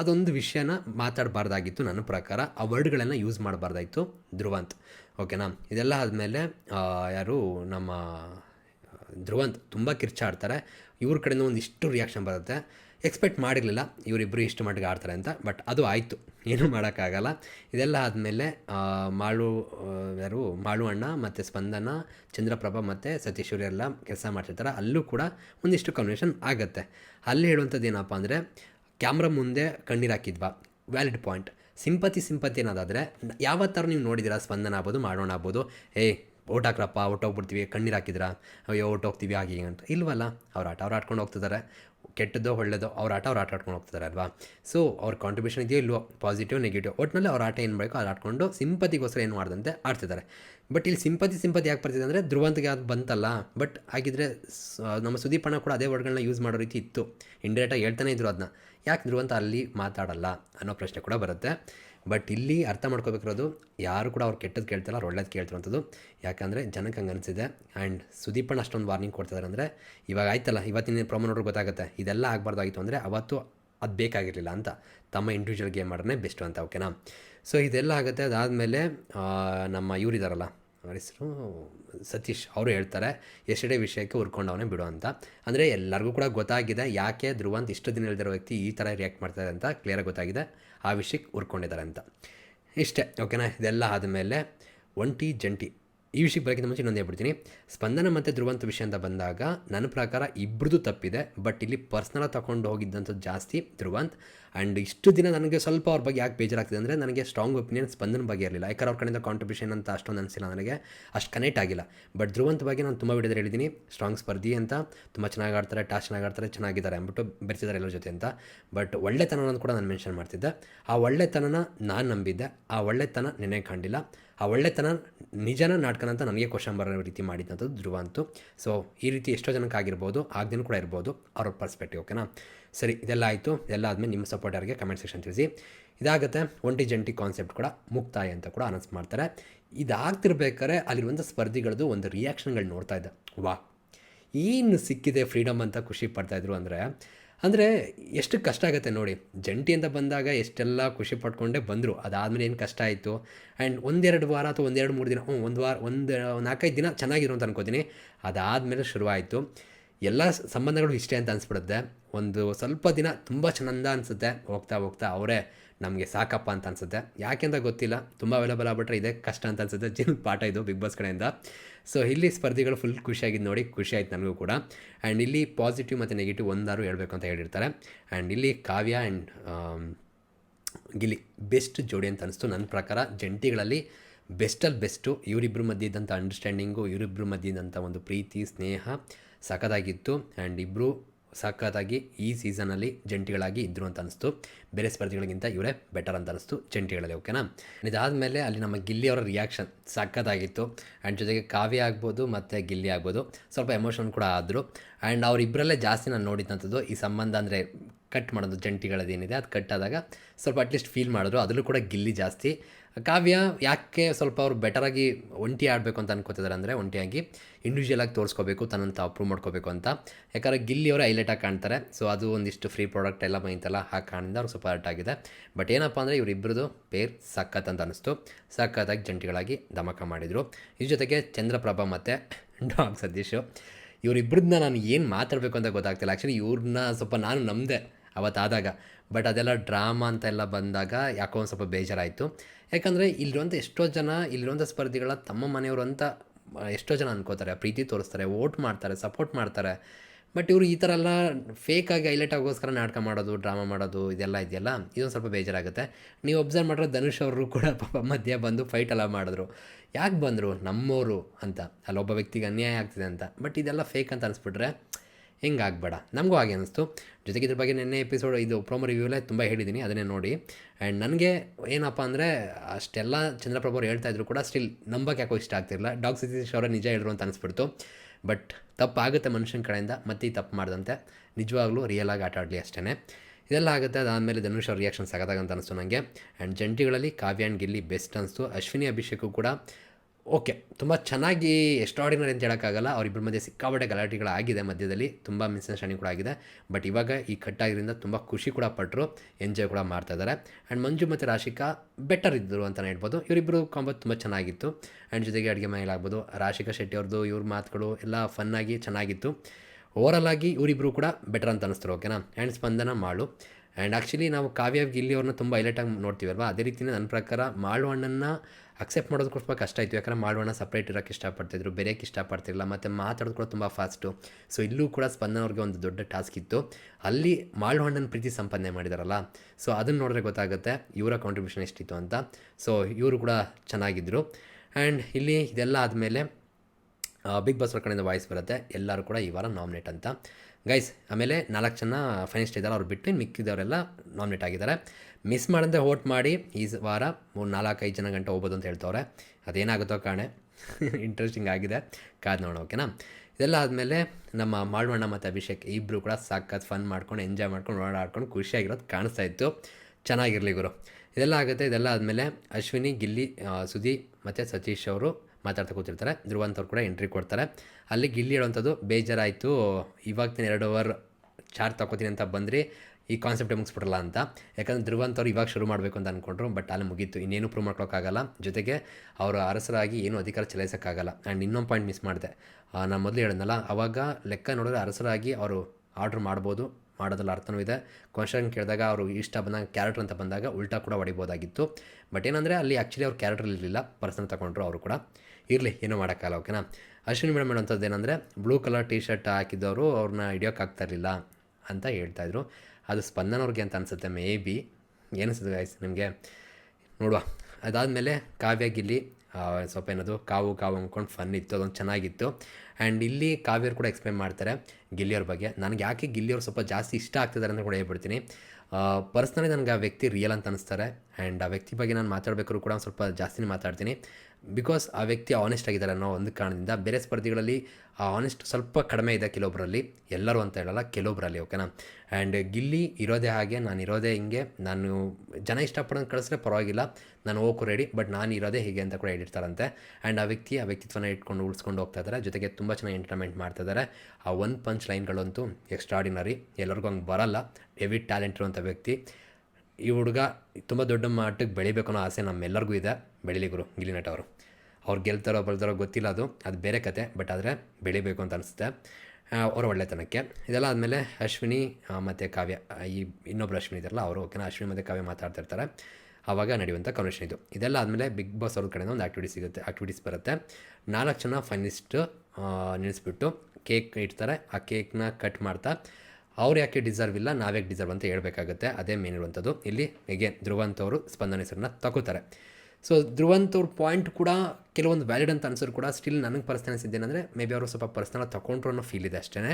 ಅದೊಂದು ವಿಷಯನ ಮಾತಾಡಬಾರ್ದಾಗಿತ್ತು ನನ್ನ ಪ್ರಕಾರ. ಆ ವರ್ಡ್ಗಳನ್ನು ಯೂಸ್ ಮಾಡಬಾರ್ದಾಯಿತು ಧ್ರುವಂತ್. ಓಕೆನಾ? ಇದೆಲ್ಲ ಆದಮೇಲೆ ಯಾರು ನಮ್ಮ ಧ್ರುವಂತ್ ತುಂಬ ಕಿರ್ಚಾಡ್ತಾರೆ. ಇವ್ರ ಕಡೆಯಿಂದ ಒಂದಿಷ್ಟು ರಿಯಾಕ್ಷನ್ ಬರುತ್ತೆ. ಎಕ್ಸ್ಪೆಕ್ಟ್ ಮಾಡಿರಲಿಲ್ಲ ಇವರಿಬ್ಬರು ಇಷ್ಟು ಮಟ್ಟಿಗೆ ಆಡ್ತಾರೆ ಅಂತ ಬಟ್ ಅದು ಆಯಿತು. ಏನೂ ಮಾಡೋಕ್ಕಾಗಲ್ಲ. ಇದೆಲ್ಲ ಆದಮೇಲೆ ಮಾಳು ಯಾರು, ಮಾಳು ಅಣ್ಣ ಮತ್ತು ಸ್ಪಂದನ, ಚಂದ್ರಪ್ರಭಾ ಮತ್ತು ಸತೀಶ್ ಎಲ್ಲ ಕೆಲಸ ಮಾಡ್ತಿರ್ತಾರೆ. ಅಲ್ಲೂ ಕೂಡ ಒಂದಿಷ್ಟು ಕನ್ವೆನ್ಷನ್ ಆಗುತ್ತೆ. ಅಲ್ಲಿ ಹೇಳುವಂಥದ್ದು ಏನಪ್ಪ ಅಂದರೆ, ಕ್ಯಾಮ್ರಾ ಮುಂದೆ ಕಣ್ಣೀರು ಹಾಕಿದ್ವಾ? ವ್ಯಾಲಿಡ್ ಪಾಯಿಂಟ್ ಸಿಂಪತಿ ಸಿಂಪತಿ ಅನ್ನೋದಾದರೆ ಯಾವತ್ತಾರು ನೀವು ನೋಡಿದ್ದೀರಾ ಸ್ಪಂದನ ಆಗ್ಬೋದು, ಮಾಡೋಣ ಆಗ್ಬೋದು ಏಯ್ ಓಟ್ ಹಾಕ್ರಪ್ಪ ಹೋಗ್ಬಿಡ್ತೀವಿ, ಕಣ್ಣೀರು ಹಾಕಿದ್ರಾ? ಅಯ್ಯೋ ಹೋಗ್ತೀವಿ, ಹಾಗೆ ಅಂತ. ಇಲ್ವಲ್ಲ, ಅವ್ರ ಆಟ ಅವ್ರು ಆಡ್ಕೊಂಡು ಹೋಗ್ತಿದ್ದಾರೆ ಕೆಟ್ಟದ್ದೋ ಒಳ್ಳೆಯದೋ ಅವ್ರ ಆಟ ಅವ್ರು ಆಟ ಆಡ್ಕೊಂಡು ಹೋಗ್ತಿದ್ದಾರೆ ಅಲ್ವಾ? ಸೊ ಅವ್ರ ಕಾಂಟ್ರಿಬ್ಯೂಷನ್ ಇದೆಯೋ ಇಲ್ವೋ ಪಾಸಿಟಿವ್ ನೆಗೆಟಿವ್ ಒಟ್ಟಿನಲ್ಲಿ ಅವ್ರ ಆಟ ಏನು ಬೇಕೋ ಅದು ಆಡ್ಕೊಂಡು ಸಿಂಪತಿಗೋಸ್ಕರ ಏನು ಮಾಡ್ದಂತೆ ಆಡ್ತಿದ್ದಾರೆ ಬಟ್ ಇಲ್ಲಿ ಸಿಂಪತಿ ಸಿಂಪತಿ ಯಾಕೆ ಬರ್ತಿದೆ ಅಂದರೆ, ಧ್ರುವಂತಿಗೆ ಅದು ಬಂತಲ್ಲ. ಬಟ್ ಹಾಗಿದ್ರೆ ನಮ್ಮ ಸುದೀಪಣ್ಣ ಕೂಡ ಅದೇ ವರ್ಡ್ಗಳನ್ನ ಯೂಸ್ ಮಾಡೋ ರೀತಿ ಇತ್ತು. ಇಂಡೈರೆಕ್ಟಾಗಿ ಹೇಳ್ತಾನೆ ಇದ್ರು ಅದನ್ನ ಯಾಕೆ ಧ್ರುವಂತ ಅಲ್ಲಿ ಮಾತಾಡಲ್ಲ ಅನ್ನೋ ಪ್ರಶ್ನೆ ಕೂಡ ಬರುತ್ತೆ. ಬಟ್ ಇಲ್ಲಿ ಅರ್ಥ ಮಾಡ್ಕೋಬೇಕಿರೋದು ಯಾರು ಕೂಡ ಅವ್ರು ಕೆಟ್ಟದ್ದು ಕೇಳ್ತಿಲ್ಲ, ಅವ್ರು ಒಳ್ಳೇದು ಕೇಳ್ತಿರೋಂಥದ್ದು ಯಾಕಂದರೆ ಜನಕ್ಕೆ ಹಂಗೆ ಅನಿಸಿದೆ. ಆ್ಯಂಡ್ ಸುದೀಪಣ್ಣ ಅಷ್ಟೊಂದು ವಾರ್ನಿಂಗ್ ಕೊಡ್ತಿದ್ದಾರೆ ಅಂದರೆ ಇವಾಗ ಆಯ್ತಲ್ಲ, ಇವತ್ತಿನ ಪ್ರೊಮೋ ನೋಡ್ರಿಗೆ ಗೊತ್ತಾಗುತ್ತೆ. ಇದೆಲ್ಲ ಆಗಬಾರ್ದಾಗಿತ್ತು ಅಂದರೆ ಅವತ್ತು ಅದು ಬೇಕಾಗಿರಲಿಲ್ಲ ಅಂತ. ತಮ್ಮ ಇಂಡಿವಿಜುವಲ್ ಗೇಮ್ ಮಾಡೋನೇ ಬೆಸ್ಟು ಅಂತ ಓಕೆನಾ ಸೊ ಇದೆಲ್ಲ ಆಗುತ್ತೆ ಅದಾದಮೇಲೆ ನಮ್ಮ ಇವರಿದಾರಲ್ಲ ಅವ್ರ ಹೆಸರು ಸತೀಶ್ ಅವರು ಹೇಳ್ತಾರೆ ಎಷ್ಟೇ ವಿಷಯಕ್ಕೆ ಹುರ್ಕೊಂಡವನೇ ಬಿಡು ಅಂತ. ಅಂದರೆ ಎಲ್ಲರಿಗೂ ಕೂಡ ಗೊತ್ತಾಗಿದೆ ಯಾಕೆ ಧ್ರುವಂತ್ ಇಷ್ಟು ದಿನ ಇಲ್ದಿರೋ ವ್ಯಕ್ತಿ ಈ ಥರ ರಿಯಾಕ್ಟ್ ಮಾಡ್ತಾರೆ ಅಂತ ಕ್ಲಿಯರಾಗಿ ಗೊತ್ತಾಗಿದೆ, ಆ ವಿಷಯಕ್ಕೆ ಹುರ್ಕೊಂಡಿದ್ದಾರೆ ಅಂತ. ಇಷ್ಟೇ ಓಕೆನಾ ಇದೆಲ್ಲ ಆದಮೇಲೆ ಒಂಟಿ ಜಂಟಿ. ಈ ವಿಷಯಕ್ಕೆ ಬರೋಕ್ಕಿಂತ ಮುಂಚೆ ಇನ್ನೊಂದು ಹೇಳ್ಬಿಡ್ತೀನಿ. ಸ್ಪಂದನ ಮತ್ತು ಧ್ರುವಂತ ವಿಷಯ ಅಂತ ಬಂದಾಗ ನನ್ನ ಪ್ರಕಾರ ಇಬ್ಬರದು ತಪ್ಪಿದೆ, ಬಟ್ ಇಲ್ಲಿ ಪರ್ಸ್ನಲಾಗಿ ತಗೊಂಡು ಹೋಗಿದ್ದಂಥದ್ದು ಜಾಸ್ತಿ ಧ್ರುವಂತ್. ಆ್ಯಂಡ್ ಇಷ್ಟು ದಿನ ನನಗೆ ಸ್ವಲ್ಪ ಅವ್ರ ಬಗ್ಗೆ ಯಾಕೆ ಬೇಜಾರಾಗ್ತಿದೆ ಅಂದರೆ ನನಗೆ ಸ್ಟ್ರಾಂಗ್ ಒಪಿನಿಯನ್ ಸ್ಪಂದನ ಬಗ್ಗೆ ಇರಲಿಲ್ಲ. ಯಾಕಂದ್ರೆ ಅವ್ರ ಕಡೆಯಿಂದ ಕಾಂಟ್ರಿಬ್ಯೂಷನ್ ಅಂತ ಅಷ್ಟೊಂದು ಅನಿಸಿಲ್ಲ ನನಗೆ. ಅಷ್ಟು ಕನೆಕ್ಟ್ ಆಗಿಲ್ಲ. ಬಟ್ ಧ್ರುವಂತ ಬಗ್ಗೆ ನಾನು ತುಂಬ ವಿಡಿಯೋದಲ್ಲಿ ಹೇಳಿದ್ದೀನಿ. ಸ್ಟ್ರಾಂಗ್ ಸ್ಪರ್ಧಿ ಅಂತ. ತುಂಬ ಚೆನ್ನಾಗಿ ಆಡ್ತಾರೆ, ಟಾಸ್ ಚೆನ್ನಾಗಿ ಆಡ್ತಾರೆ, ಚೆನ್ನಾಗಿದ್ದಾರೆ ಅಂದ್ಬಿಟ್ಟು ಬೆರೆಸಿದ್ದಾರೆ ಎಲ್ಲರ ಜೊತೆ ಅಂತ. ಬಟ್ ಒಳ್ಳೆತನನ ಕೂಡ ನಾನು ಮೆನ್ಷನ್ ಮಾಡ್ತಿದ್ದೆ. ಆ ಒಳ್ಳೆತನನ ನಾನು ನಂಬಿದ್ದೆ. ಆ ಒಳ್ಳೆತನ ನೆನೆ ಕಂಡಿಲ್ಲ. ಆ ಒಳ್ಳೆತನ ನಿಜನ ನಾಟಕನ ನನಗೆ ಕ್ವಶನ್ ಬರೋ ರೀತಿ ಮಾಡಿದಂಥದ್ದು ಧ್ರುವ ಅಂತೂ ಸೊ ಈ ರೀತಿ ಎಷ್ಟೋ ಜನಕ್ಕೆ ಆಗಿರ್ಬೋದು ಆಗದಿನ ಕೂಡ ಇರ್ಬೋದು, ಅವ್ರ ಪರ್ಸ್ಪೆಕ್ಟಿವ್ ಓಕೆನಾ ಸರಿ, ಇದೆಲ್ಲ ಆಯಿತು. ಇದೆಲ್ಲ ಆದಮೇಲೆ ನಿಮ್ಮ ಸಪೋರ್ಟ್ ಯಾರಿಗೆ ಕಮೆಂಟ್ ಸೆಕ್ಷನ್ ತಿಳಿಸಿ. ಇದಾಗುತ್ತೆ, ಒಂಟಿ ಜಂಟಿ ಕಾನ್ಸೆಪ್ಟ್ ಕೂಡ ಮುಕ್ತಾಯ ಅಂತ ಕೂಡ ಅನೌನ್ಸ್ ಮಾಡ್ತಾರೆ. ಇದಾಗ್ತಿರ್ಬೇಕಾದ್ರೆ ಅಲ್ಲಿರುವಂಥ ಸ್ಪರ್ಧಿಗಳದ್ದು ಒಂದು ರಿಯಾಕ್ಷನ್ಗಳು ನೋಡ್ತಾ ಇದ್ದೆ ವಾ, ಏನು ಸಿಕ್ಕಿದೆ ಫ್ರೀಡಮ್ ಅಂತ ಖುಷಿ ಪಡ್ತಾಯಿದ್ರು ಅಂದರೆ ಅಂದರೆ ಎಷ್ಟು ಕಷ್ಟ ಆಗುತ್ತೆ ನೋಡಿ. ಜಂಟಿ ಅಂತ ಬಂದಾಗ ಎಷ್ಟೆಲ್ಲ ಖುಷಿ ಪಡ್ಕೊಂಡೇ ಬಂದರು. ಅದಾದಮೇಲೆ ಏನು ಕಷ್ಟ ಆಯಿತು? ಆ್ಯಂಡ್ ಒಂದೆರಡು ವಾರ ಅಥವಾ ಒಂದೆರಡು ಮೂರು ದಿನ, ಹ್ಞೂ, ಒಂದು ವಾರ, ಒಂದು ನಾಲ್ಕೈದು ದಿನ ಚೆನ್ನಾಗಿರು ಅಂತ ಅನ್ಕೋತೀನಿ. ಅದಾದಮೇಲೆ ಶುರುವಾಯಿತು. ಎಲ್ಲ ಸಂಬಂಧಗಳು ಇಷ್ಟೇ ಅಂತ ಅನಿಸ್ಬಿಡುತ್ತೆ. ಒಂದು ಸ್ವಲ್ಪ ದಿನ ತುಂಬ ಚೆನ್ನಂದ ಅನಿಸುತ್ತೆ. ಹೋಗ್ತಾ ಹೋಗ್ತಾ ಅವರೇ ನಮಗೆ ಸಾಕಪ್ಪ ಅಂತ ಅನಿಸುತ್ತೆ. ಯಾಕೆ ಅಂತ ಗೊತ್ತಿಲ್ಲ. ತುಂಬ ಅವೈಲೇಬಲ್ ಆಗ್ಬಿಟ್ರೆ ಇದೇ ಕಷ್ಟ ಅಂತ ಅನಿಸುತ್ತೆ. ಜಿಮ್ ಪಾಠ ಇದು ಬಿಗ್ ಬಾಸ್ ಕಡೆಯಿಂದ. ಸೊ ಇಲ್ಲಿ ಸ್ಪರ್ಧಿಗಳು ಫುಲ್ ಖುಷಿಯಾಗಿದ್ದು ನೋಡಿ, ಖುಷಿ ಆಯ್ತು ನನಗೂ ಕೂಡ. ಆ್ಯಂಡ್ ಇಲ್ಲಿ ಪಾಸಿಟಿವ್ ಮತ್ತು ನೆಗೆಟಿವ್ ಒಂದಾರು ಹೇಳಬೇಕು ಅಂತ ಹೇಳಿರ್ತಾರೆ. ಆ್ಯಂಡ್ ಇಲ್ಲಿ ಕಾವ್ಯ ಆ್ಯಂಡ್ ಗಿಲ್ಲಿ ಬೆಸ್ಟ್ ಜೋಡಿ ಅಂತ ಅನಿಸ್ತು. ನನ್ನ ಪ್ರಕಾರ ಜಂಟಿಗಳಲ್ಲಿ ಬೆಸ್ಟಲ್ಲಿ ಬೆಸ್ಟು ಇವರಿಬ್ಬರ ಮಧ್ಯೆ ಇದ್ದಂಥ ಅಂಡರ್ಸ್ಟ್ಯಾಂಡಿಂಗು ಇವರಿಬ್ಬರ ಮಧ್ಯೆ ಇದ್ದಂಥ ಒಂದು ಪ್ರೀತಿ, ಸ್ನೇಹ ಸಖತ್ತಾಗಿತ್ತು. ಆ್ಯಂಡ್ ಇಬ್ಬರು ಸಖತ್ತಾಗಿ ಈ ಸೀಸನಲ್ಲಿ ಜಂಟಿಗಳಾಗಿ ಇದ್ದರು ಅಂತ ಅನಿಸ್ತು. ಬೇರೆ ಸ್ಪರ್ಧಿಗಳಿಗಿಂತ ಇವರೇ ಬೆಟರ್ ಅಂತ ಅನಿಸ್ತು ಜಂಟಿಗಳಲ್ಲಿ ಓಕೆನಾ ಇದಾದಮೇಲೆ ಅಲ್ಲಿ ನಮ್ಮ ಗಿಲ್ಲಿ ಅವರ ರಿಯಾಕ್ಷನ್ ಸಖತ್ತಾಗಿತ್ತು ಆ್ಯಂಡ್ ಜೊತೆಗೆ ಕಾವ್ಯ ಆಗ್ಬೋದು, ಮತ್ತು ಗಿಲ್ಲಿ ಆಗ್ಬೋದು. ಸ್ವಲ್ಪ ಎಮೋಷನ್ ಕೂಡ ಆದರು. ಆ್ಯಂಡ್ ಅವರಿಬ್ಬರಲ್ಲೇ ಜಾಸ್ತಿ ನಾನು ನೋಡಿದಂಥದ್ದು ಈ ಸಂಬಂಧ ಅಂದರೆ ಕಟ್ ಮಾಡೋದು ಜಂಟಿಗಳದೇನಿದೆ, ಅದು ಕಟ್ ಆದಾಗ ಸ್ವಲ್ಪ ಅಟ್ಲೀಸ್ಟ್ ಫೀಲ್ ಮಾಡಿದ್ರು. ಅದರಲ್ಲೂ ಕೂಡ ಗಿಲ್ಲಿ ಜಾಸ್ತಿ. ಕಾವ್ಯ ಯಾಕೆ ಸ್ವಲ್ಪ ಅವ್ರು ಬೆಟರಾಗಿ ಒಂಟಿ ಆಡಬೇಕು ಅಂತ ಅನ್ಕೋತಿದ್ದಾರೆ ಅಂದರೆ ಒಂಟಿಯಾಗಿ ಇಂಡಿವಿಜುವಲ್ ಆಗಿ ತೋರಿಸ್ಕೋಬೇಕು ತನ್ನನ್ನು ತಾವು ಪ್ರೂವ್ ಮಾಡ್ಕೋಬೇಕು ಅಂತ. ಯಾಕಂದರೆ ಗಿಲ್ಲಿ ಅವರು ಹೈಲೈಟಾಗಿ ಕಾಣ್ತಾರೆ. ಸೊ ಅದು ಒಂದಿಷ್ಟು ಫ್ರೀ ಪ್ರಾಡಕ್ಟ್ ಎಲ್ಲ ಬಂತಲ್ಲ ಹಾಕಿ ಕಾಣಿಂದ ಅವ್ರು ಸ್ವಲ್ಪ ಹರ್ಟ್ ಆಗಿದೆ. ಬಟ್ ಏನಪ್ಪ ಅಂದರೆ ಇವರಿಬ್ಬರದು ಪೇರ್ ಸಖತ್ ಅಂತ ಅನಿಸ್ತು. ಸಖತ್ತಾಗಿ ಜಂಟಿಗಳಾಗಿ ಧಮಕ ಮಾಡಿದರು. ಇದ್ರ ಜೊತೆಗೆ ಚಂದ್ರಪ್ರಭಾ ಮತ್ತು <laughs> ಡಾಗ್ ಸತೀಶು. ಇವರಿಬ್ಬರನ್ನ ನಾನು ಏನು ಮಾತಾಡಬೇಕು ಅಂತ ಗೊತ್ತಾಗ್ತಿಲ್ಲ. ಆ್ಯಕ್ಚುಲಿ ಇವ್ರನ್ನ ಸ್ವಲ್ಪ ನಾನು ನಂಬಿದೆ. ಅವತ್ತಾದಾಗ. ಬಟ್ ಅದೆಲ್ಲ ಡ್ರಾಮಾ ಅಂತ ಎಲ್ಲ ಬಂದಾಗ ಯಾಕೋ ಒಂದು ಸ್ವಲ್ಪ ಬೇಜಾರಾಯಿತು. ಯಾಕಂದರೆ ಇಲ್ಲಿರುವಂಥ ಎಷ್ಟೋ ಜನ ಇಲ್ಲಿರುವಂಥ ಸ್ಪರ್ಧಿಗಳ ತಮ್ಮ ಮನೆಯವರು ಅಂತ ಎಷ್ಟೋ ಜನ ಅನ್ಕೋತಾರೆ. ಪ್ರೀತಿ ತೋರಿಸ್ತಾರೆ, ವೋಟ್ ಮಾಡ್ತಾರೆ ಸಪೋರ್ಟ್ ಮಾಡ್ತಾರೆ. ಬಟ್ ಇವರು ಈ ಥರ ಎಲ್ಲ ಫೇಕಾಗಿ ಹೈಲೈಟ್ ಆಗೋಸ್ಕರ ನಾಟಕ ಮಾಡೋದು ಡ್ರಾಮಾ ಮಾಡೋದು, ಇದೆಲ್ಲ ಇದೆಯಲ್ಲ, ಇದೊಂದು ಸ್ವಲ್ಪ ಬೇಜಾರಾಗುತ್ತೆ. ನೀವು ಒಬ್ಸರ್ವ್ ಮಾಡಿದ್ರೆ ಧನುಷ್ ಅವರು ಕೂಡ ಪಾಪ ಮಧ್ಯೆ ಬಂದು ಫೈಟ್ ಎಲ್ಲ ಮಾಡಿದ್ರು. ಯಾಕೆ ಬಂದರು? ನಮ್ಮವರು ಅಂತ. ಅಲ್ಲೊಬ್ಬ ವ್ಯಕ್ತಿಗೆ ಅನ್ಯಾಯ ಆಗ್ತಿದೆ ಅಂತ. ಬಟ್ ಇದೆಲ್ಲ ಫೇಕ್ ಅಂತ ಅನಿಸ್ಬಿಟ್ರೆ ಹಿಂಗೆ ಆಗಬೇಡ ನಮಗೂ ಹಾಗೆ ಅನಿಸ್ತು ಜೊತೆಗೆ ಇದ್ರ ಬಗ್ಗೆ ನಿನ್ನೆ ಎಪಿಸೋಡ್ ಇದು ಪ್ರೋಮೋ ರಿವ್ಯೂಲೇ ತುಂಬ ಹೇಳಿದ್ದೀನಿ, ಅದನ್ನೇ ನೋಡಿ. ಆ್ಯಂಡ್ ನನಗೆ ಏನಪ್ಪ ಅಂದರೆ ಅಷ್ಟೆಲ್ಲ ಚಂದ್ರಪ್ರಭು ಅವ್ರು ಹೇಳ್ತಾ ಇದ್ರು ಕೂಡ ಸ್ಟಿಲ್ ನಂಬಕ್ಕೆ ಯಾಕೋ ಇಷ್ಟ ಆಗ್ತಿರಲಿಲ್ಲ. ಡಾಕ್ ಸತೀಶ್ ಅವರ ನಿಜ ಹೇಳಿದ್ರು ಅಂತ ಅನಿಸ್ಬಿಡ್ತು. ಬಟ್ ತಪ್ಪಾಗುತ್ತೆ ಮನುಷ್ಯನ ಕಡೆಯಿಂದ, ಮತ್ತೆ ಈ ತಪ್ಪು ಮಾಡ್ದಂತೆ. ನಿಜವಾಗ್ಲೂ ರಿಯಲಾಗಿ ಆಟ ಆಡಲಿ ಅಷ್ಟೇ ಇದೆಲ್ಲ ಆಗುತ್ತೆ, ಅದಾದಮೇಲೆ ಧನುಷ್ ಅವ್ರ ರಿಯಾಕ್ಷನ್ ಸಾಕಾಗಂತ ಅನಿಸ್ತು ನನಗೆ ಆ್ಯಂಡ್ ಜಂಟಿಗಳಲ್ಲಿ ಕಾವ್ಯ ಆ್ಯಂಡ್ ಗಿಲ್ಲಿ ಬೆಸ್ಟ್ ಅನಿಸ್ತು. ಅಶ್ವಿನಿ ಅಭಿಷೇಕು ಕೂಡ ಓಕೆ, ತುಂಬ ಚೆನ್ನಾಗಿ ಎಕ್ಸ್ಟ್ರಾಡಿನರಿ ಅಂತ ಹೇಳೋಕ್ಕಾಗಲ್ಲ. ಅವರಿಬ್ಬರು ಮಧ್ಯೆ ಸಿಕ್ಕಾಪಟ್ಟೆ ಗಲಾಟೆಗಳಾಗಿದೆ ಮಧ್ಯದಲ್ಲಿ. ತುಂಬ ಮಿಸ್ಅಂಡರ್ಸ್ಟ್ಯಾಂಡಿಂಗ್ ಕೂಡ ಆಗಿದೆ. ಬಟ್ ಇವಾಗ ಈ ಕಟ್ಟಾಗಿದ್ದರಿಂದ ತುಂಬ ಖುಷಿ ಕೂಡ ಪಟ್ಟರು ಎಂಜಾಯ್ ಕೂಡ ಮಾಡ್ತಾ ಇದ್ದಾರೆ ಆ್ಯಂಡ್ ಮಂಜು ಮತ್ತು ರಾಶಿಕಾ ಬೆಟರ್ ಇದ್ದರು ಅಂತಲೇ ಹೇಳ್ಬೋದು. ಇವರಿಬ್ಬರು ಕಾಂಬೋ ತುಂಬ ಚೆನ್ನಾಗಿತ್ತು. ಆ್ಯಂಡ್ ಜೊತೆಗೆ ಅಡುಗೆ ಮನೆಯಲ್ಲಾಗ್ಬೋದು ರಾಶಿಕಾ ಶೆಟ್ಟಿ ಅವ್ರದ್ದು ಇವ್ರ ಮಾತುಗಳು ಎಲ್ಲ ಫನ್ನಾಗಿ ಚೆನ್ನಾಗಿತ್ತು. ಓವರಲ್ ಆಗಿ ಇವರಿಬ್ಬರು ಕೂಡ ಬೆಟರ್ ಅಂತ ಅನಿಸ್ತಾರೆ ಓಕೆನಾ ಆ್ಯಂಡ್ ಸ್ಪಂದನ ಮಾಳು ಆ್ಯಂಡ್ ಆ್ಯಕ್ಚುಲಿ ನಾವು ಕಾವ್ಯ, ಗಿಲ್ಲಿ ಅವ್ರನ್ನ ತುಂಬ ಹೈಲೈಟಾಗಿ ನೋಡ್ತೀವಲ್ವ? ಅದೇ ರೀತಿಯೇ ನನ್ನ ಪ್ರಕಾರ ಮಾಳು ಅಣ್ಣನ್ನು ಅಕ್ಸೆಪ್ಟ್ ಮಾಡೋದು ಕೂಡ ಸ್ವಲ್ಪ ಕಷ್ಟ ಆಯಿತು. ಯಾಕಂದರೆ ಮಾಡೋಣ ಸಪ್ರೇಟ್ ಇರೋಕ್ಕೆ ಇಷ್ಟಪಡ್ತಿದ್ರು ಬೇರೆಕ್ಕೆ ಇಷ್ಟಪಡ್ತಿರಲಿಲ್ಲ, ಮತ್ತು ಮಾತಾಡೋದು ಕೂಡ ತುಂಬ ಫಾಸ್ಟು ಸೊ ಇಲ್ಲೂ ಕೂಡ ಸ್ಪಂದನ ಅವ್ರಿಗೆ ಒಂದು ದೊಡ್ಡ ಟಾಸ್ಕ್ ಇತ್ತು. ಅಲ್ಲಿ ಮಾಳು ಅಣ್ಣನ ಪ್ರೀತಿ ಸಂಪಾದನೆ ಮಾಡಿದಾರಲ್ಲ. ಸೊ ಅದನ್ನು ನೋಡಿದ್ರೆ ಗೊತ್ತಾಗುತ್ತೆ ಇವರ ಕಾಂಟ್ರಿಬ್ಯೂಷನ್ ಎಷ್ಟಿತ್ತು ಅಂತ. ಸೊ ಇವರು ಕೂಡ ಚೆನ್ನಾಗಿದ್ದರು ಆ್ಯಂಡ್ ಇಲ್ಲಿ ಇದೆಲ್ಲ ಆದಮೇಲೆ ಬಿಗ್ ಬಾಸ್ ಕಡೆಯಿಂದ ವಾಯ್ಸ್ ಬರುತ್ತೆ. ಎಲ್ಲರೂ ಕೂಡ ಈ ವಾರ ನಾಮಿನೇಟ್ ಅಂತ. ಗೈಸ್ ಆಮೇಲೆ ನಾಲ್ಕು ಜನ ಫೈನಲಿಸ್ಟ್ ಇದ್ದಾರೆ. ಅವ್ರು ಬಿಟ್ಟು ಮಿಕ್ಕಿದವರೆಲ್ಲ ನಾಮಿನೇಟ್ ಆಗಿದ್ದಾರೆ. ಮಿಸ್ ಮಾಡಂತೆ ವೋಟ್ ಮಾಡಿ ಈ ವಾರ ಮೂರು ನಾಲ್ಕೈದು ಜನ ಗಂಟೆ ಹೋಗ್ಬೋದು ಅಂತ ಹೇಳ್ತವ್ರೆ. ಅದೇನಾಗುತ್ತೋ ಕಾಣೆ. <laughs> ಇಂಟ್ರೆಸ್ಟಿಂಗ್ ಆಗಿದೆ. ಕಾದು ನೋಡೋಣ ಓಕೆನಾ ಇದೆಲ್ಲ ಆದಮೇಲೆ ನಮ್ಮ ಮಾಳ್ವಣ್ಣ ಮತ್ತು ಅಭಿಷೇಕ್ ಇಬ್ಬರು ಕೂಡ ಸಾಕತ್ ಫನ್ ಮಾಡ್ಕೊಂಡು ಎಂಜಾಯ್ ಮಾಡ್ಕೊಂಡು ಓಡಾಡ್ಕೊಂಡು ಖುಷಿಯಾಗಿರೋದು ಕಾಣಿಸ್ತಾ ಇತ್ತು. ಚೆನ್ನಾಗಿರಲಿ ಗುರು. ಇದೆಲ್ಲ ಆಗುತ್ತೆ. ಇದೆಲ್ಲ ಆದಮೇಲೆ ಅಶ್ವಿನಿ, ಗಿಲ್ಲಿ ಸುದಿ ಮತ್ತು ಸತೀಶ್ ಅವರು ಮಾತಾಡ್ತಾ ಕೂತಿರ್ತಾರೆ. ಧ್ರುವಂತವ್ರು ಕೂಡ ಎಂಟ್ರಿ ಕೊಡ್ತಾರೆ. ಅಲ್ಲಿ ಗಿಲ್ಲಿ ಹೇಳುವಂಥದ್ದು ಬೇಜಾರಾಯಿತು. ಇವಾಗ ಎರಡು ಅವರ್ ಚಾರ್ಜ್ ತಗೋತೀನಿ ಅಂತ ಬಂದ್ರಿ. ಈ ಕಾನ್ಸೆಪ್ಟೇ ಮುಗಿಸ್ಬಿಡಲ್ಲ ಅಂತ. ಯಾಕಂದ್ರೆ ಧ್ರುವಂತ್ ಅವರು ಇವಾಗ ಶುರು ಮಾಡಬೇಕು ಅಂತ ಅಂದ್ಕೊಂಡ್ರು ಬಟ್ ಅಲ್ಲಿ ಮುಗೀತು. ಇನ್ನೇನು ಪ್ರೂವ್ ಮಾಡ್ಕೊಳಕ್ಕಾಗಲ್ಲ. ಜೊತೆಗೆ ಅವರು ಅರಸರಾಗಿ ಏನು ಅಧಿಕಾರ ಚಲಾಯಿಸೋಕ್ಕಾಗಲ್ಲ. ಆ್ಯಂಡ್ ಇನ್ನೊಂದು ಪಾಯಿಂಟ್ ಮಿಸ್ ಮಾಡಿದೆ. ನಾನು ಮೊದಲು ಹೇಳಿದ್ನಲ್ಲ, ಅವಾಗ ಲೆಕ್ಕ ನೋಡಿದ್ರೆ ಅರಸರಾಗಿ ಅವರು ಆರ್ಡ್ರ್ ಮಾಡ್ಬೋದು. ಮಾಡೋದ್ರಲ್ಲಿ ಅರ್ಥನೂ ಇದೆ. ಕ್ವಶನ್ ಕೇಳಿದಾಗ ಅವರು ಇಷ್ಟ ಬಂದಾಗ ಕ್ಯಾರೆಕ್ಟರ್ ಅಂತ ಬಂದಾಗ ಉಲ್ಟಾ ಕೂಡ ಹೊಡಿಬೋದಾಗಿತ್ತು. ಬಟ್ ಏನಂದರೆ ಅಲ್ಲಿ ಆ್ಯಕ್ಚುಲಿ ಅವ್ರು ಕ್ಯಾರೆಕ್ಟರ್ ಇರಲಿಲ್ಲ. ಪರ್ಸನ್ ತಗೊಂಡ್ರು ಅವರು ಕೂಡ. ಇರಲಿ, ಏನೂ ಮಾಡೋಕ್ಕಲ್ಲ ಓಕೆನಾ ಅಶ್ವಿನಿ ಮೇಡಮ್ ಹೇಳೋಂಥದ್ದು ಏನಂದರೆ ಬ್ಲೂ ಕಲರ್ ಟೀ ಶರ್ಟ್ ಹಾಕಿದ್ದವರು ಅವ್ರನ್ನ ಹಿಡಿಯೋಕ್ಕಾಗ್ತಾ ಇರಲಿಲ್ಲ ಅಂತ ಹೇಳ್ತಾಯಿದ್ರು ಅದು ಸ್ಪಂದನ ಅವ್ರಿಗೆ ಅಂತ ಅನಿಸುತ್ತೆ ಮೇ ಬಿ. ಏನಿಸುತ್ತೆ ಗಾಯ್ಸ್ ನಿಮಗೆ? ನೋಡುವ. ಅದಾದಮೇಲೆ ಕಾವ್ಯ ಗಿಲ್ಲಿ ಆ, ಸ್ವಲ್ಪ ಏನದು ಕಾವು ಕಾವು ಅಂದ್ಕೊಂಡು ಫನ್ ಇತ್ತು ಅದೊಂದು ಚೆನ್ನಾಗಿತ್ತು. ಆ್ಯಂಡ್ ಇಲ್ಲಿ ಕಾವ್ಯರು ಕೂಡ ಎಕ್ಸ್ಪ್ಲೈನ್ ಮಾಡ್ತಾರೆ ಗಿಲ್ಲಿಯವ್ರ ಬಗ್ಗೆ. ನನಗೆ ಯಾಕೆ ಗಿಲ್ಲಿಯವ್ರು ಸ್ವಲ್ಪ ಜಾಸ್ತಿ ಇಷ್ಟ ಆಗ್ತಿದ್ದಾರೆ ಅಂತ ಕೂಡ ಹೇಳ್ಬಿಡ್ತೀನಿ. ಪರ್ಸ್ನಲಿ ನನಗೆ ಆ ವ್ಯಕ್ತಿ ರಿಯಲ್ ಅಂತ ಅನಿಸ್ತಾರೆ. ಆ್ಯಂಡ್ ಆ ವ್ಯಕ್ತಿ ಬಗ್ಗೆ ನಾನು ಮಾತಾಡಬೇಕಾದ್ರೂ ಕೂಡ ಸ್ವಲ್ಪ ಜಾಸ್ತಿನೇ ಮಾತಾಡ್ತೀನಿ. ಬಿಕಾಸ್ ಆ ವ್ಯಕ್ತಿ ಆನೆಸ್ಟ್ ಆಗಿದ್ದಾರೆ ಅನ್ನೋ ಒಂದು ಕಾರಣದಿಂದ ಬೇರೆ ಸ್ಪರ್ಧಿಗಳಲ್ಲಿ ಆ ಆನೆಸ್ಟ್ ಸ್ವಲ್ಪ ಕಡಿಮೆ ಇದೆ ಕೆಲವೊಬ್ಬರಲ್ಲಿ ಎಲ್ಲರೂ ಅಂತ ಹೇಳಲ್ಲ ಕೆಲವೊಬ್ಬರಲ್ಲಿ ಓಕೆನಾ ಆ್ಯಂಡ್ ಗಿಲ್ಲಿ ಇರೋದೇ ಹಾಗೆ, ನಾನು ಇರೋದೇ ಹಿಂಗೆ. ನಾನು ಜನ ಇಷ್ಟಪಡೋದು ಕಳಿಸ್ರೆ ಪರವಾಗಿಲ್ಲ. ನಾನು ಹೋಗೋ ರೆಡಿ ಬಟ್ ನಾನು ಇರೋದೇ ಹೀಗೆ ಅಂತ ಕೂಡ ಹೇಳಿರ್ತಾರಂತೆ. ಆ್ಯಂಡ್ ಆ ವ್ಯಕ್ತಿ ಆ ವ್ಯಕ್ತಿತ್ವನ ಇಟ್ಕೊಂಡು ಉಳಿಸ್ಕೊಂಡು ಹೋಗ್ತಾ ಇದ್ದಾರೆ. ಜೊತೆಗೆ ತುಂಬ ಚೆನ್ನಾಗಿ ಎಂಟರ್ಟೈನ್ಮೆಂಟ್ ಮಾಡ್ತಾ ಇದ್ದಾರೆ. ಆ ಒನ್ ಪಂಚ್ ಲೈನ್ಗಳಂತೂ ಎಕ್ಸ್ಟ್ರಾಡಿನರಿ ಎಲ್ಲರಿಗೂ ಹಂಗೆ ಬರಲ್ಲ. ಹೆವಿ ಟ್ಯಾಲೆಂಟ್ ಇರುವಂಥ ವ್ಯಕ್ತಿ. ಈ ಹುಡುಗ ತುಂಬ ದೊಡ್ಡ ಮಟ್ಟಕ್ಕೆ ಬೆಳಿಬೇಕು ಅನ್ನೋ ಆಸೆ ನಮ್ಮೆಲ್ಲರಿಗೂ ಇದೆ. ಬೆಳಿಲಿ ಗುರು ಗಿಲ್ಲಿ ನಟ ಅವರು ಅವ್ರು ಗೆಲ್ತಾರೋ ಬಲ್ತಾರೋ ಗೊತ್ತಿಲ್ಲ ಅದು. ಅದು ಬೇರೆ ಕತೆ, ಬಟ್ ಆದರೆ ಬೆಳಿಬೇಕು ಅಂತ ಅನಿಸುತ್ತೆ. ಅವರ ಒಳ್ಳೆತನಕ್ಕೆ. ಇದೆಲ್ಲ ಆದಮೇಲೆ ಅಶ್ವಿನಿ ಮತ್ತು ಕಾವ್ಯ, ಈ ಇನ್ನೊಬ್ರು ಅಶ್ವಿನಿ ಇದ್ದಾರಲ್ಲ ಅವರು, ಓಕೆನಾ? ಅಶ್ವಿನಿ ಮತ್ತು ಕಾವ್ಯ ಮಾತಾಡ್ತಾ ಇರ್ತಾರೆ ಆವಾಗ ನಡೆಯುವಂಥ ಕನ್ವೆನ್ಷನ್ ಇದು. ಇದೆಲ್ಲ ಆದಮೇಲೆ ಬಿಗ್ ಬಾಸ್ ಅವ್ರ ಕಡೆಯಿಂದ ಒಂದು ಆ್ಯಕ್ಟಿವಿಟಿ ಸಿಗುತ್ತೆ ಆ್ಯಕ್ಟಿವಿಟೀಸ್ ಬರುತ್ತೆ. ನಾಲ್ಕು ಜನ ಫೈನಲಿಸ್ಟ್ ನಿಲ್ಲಿಸ್ಬಿಟ್ಟು ಕೇಕ್ ಇಡ್ತಾರೆ. ಆ ಕೇಕ್ನ ಕಟ್ ಮಾಡ್ತಾ, ಅವ್ರು ಯಾಕೆ ಡಿಸರ್ವ್ ಇಲ್ಲ, ನಾವ್ಯಾಕೆ ಡಿಸರ್ವ್ ಅಂತ ಹೇಳಬೇಕಾಗುತ್ತೆ. ಅದೇ ಮೇನ್ ಇರುವಂಥದ್ದು ಇಲ್ಲಿ ಹೇಗೆ ಧ್ರುವ ಅವರು ಸ್ಪಂದನ ಹೆಸರನ್ನ ತಗೋತಾರೆ. ಸೊ ಧ್ರುವಂತ್ ಪಾಯಿಂಟ್ ಕೂಡ ಕೆಲವೊಂದು ವ್ಯಾಲಿಡ್ ಅಂತ ಅನ್ಸೋರು ಕೂಡ ಸ್ಟಿಲ್ ನನಗೆ ಪರ್ಸನಲ್ ಅನಿಸಿದ್ದೇನೆಂದರೆ ಮೇ ಬಿ ಅವರು ಸ್ವಲ್ಪ ಪರ್ಸನಲ್ ತಗೊಂಡ್ರು ಅನ್ನೋ ಫೀಲ್ ಇದೆ ಅಷ್ಟೇ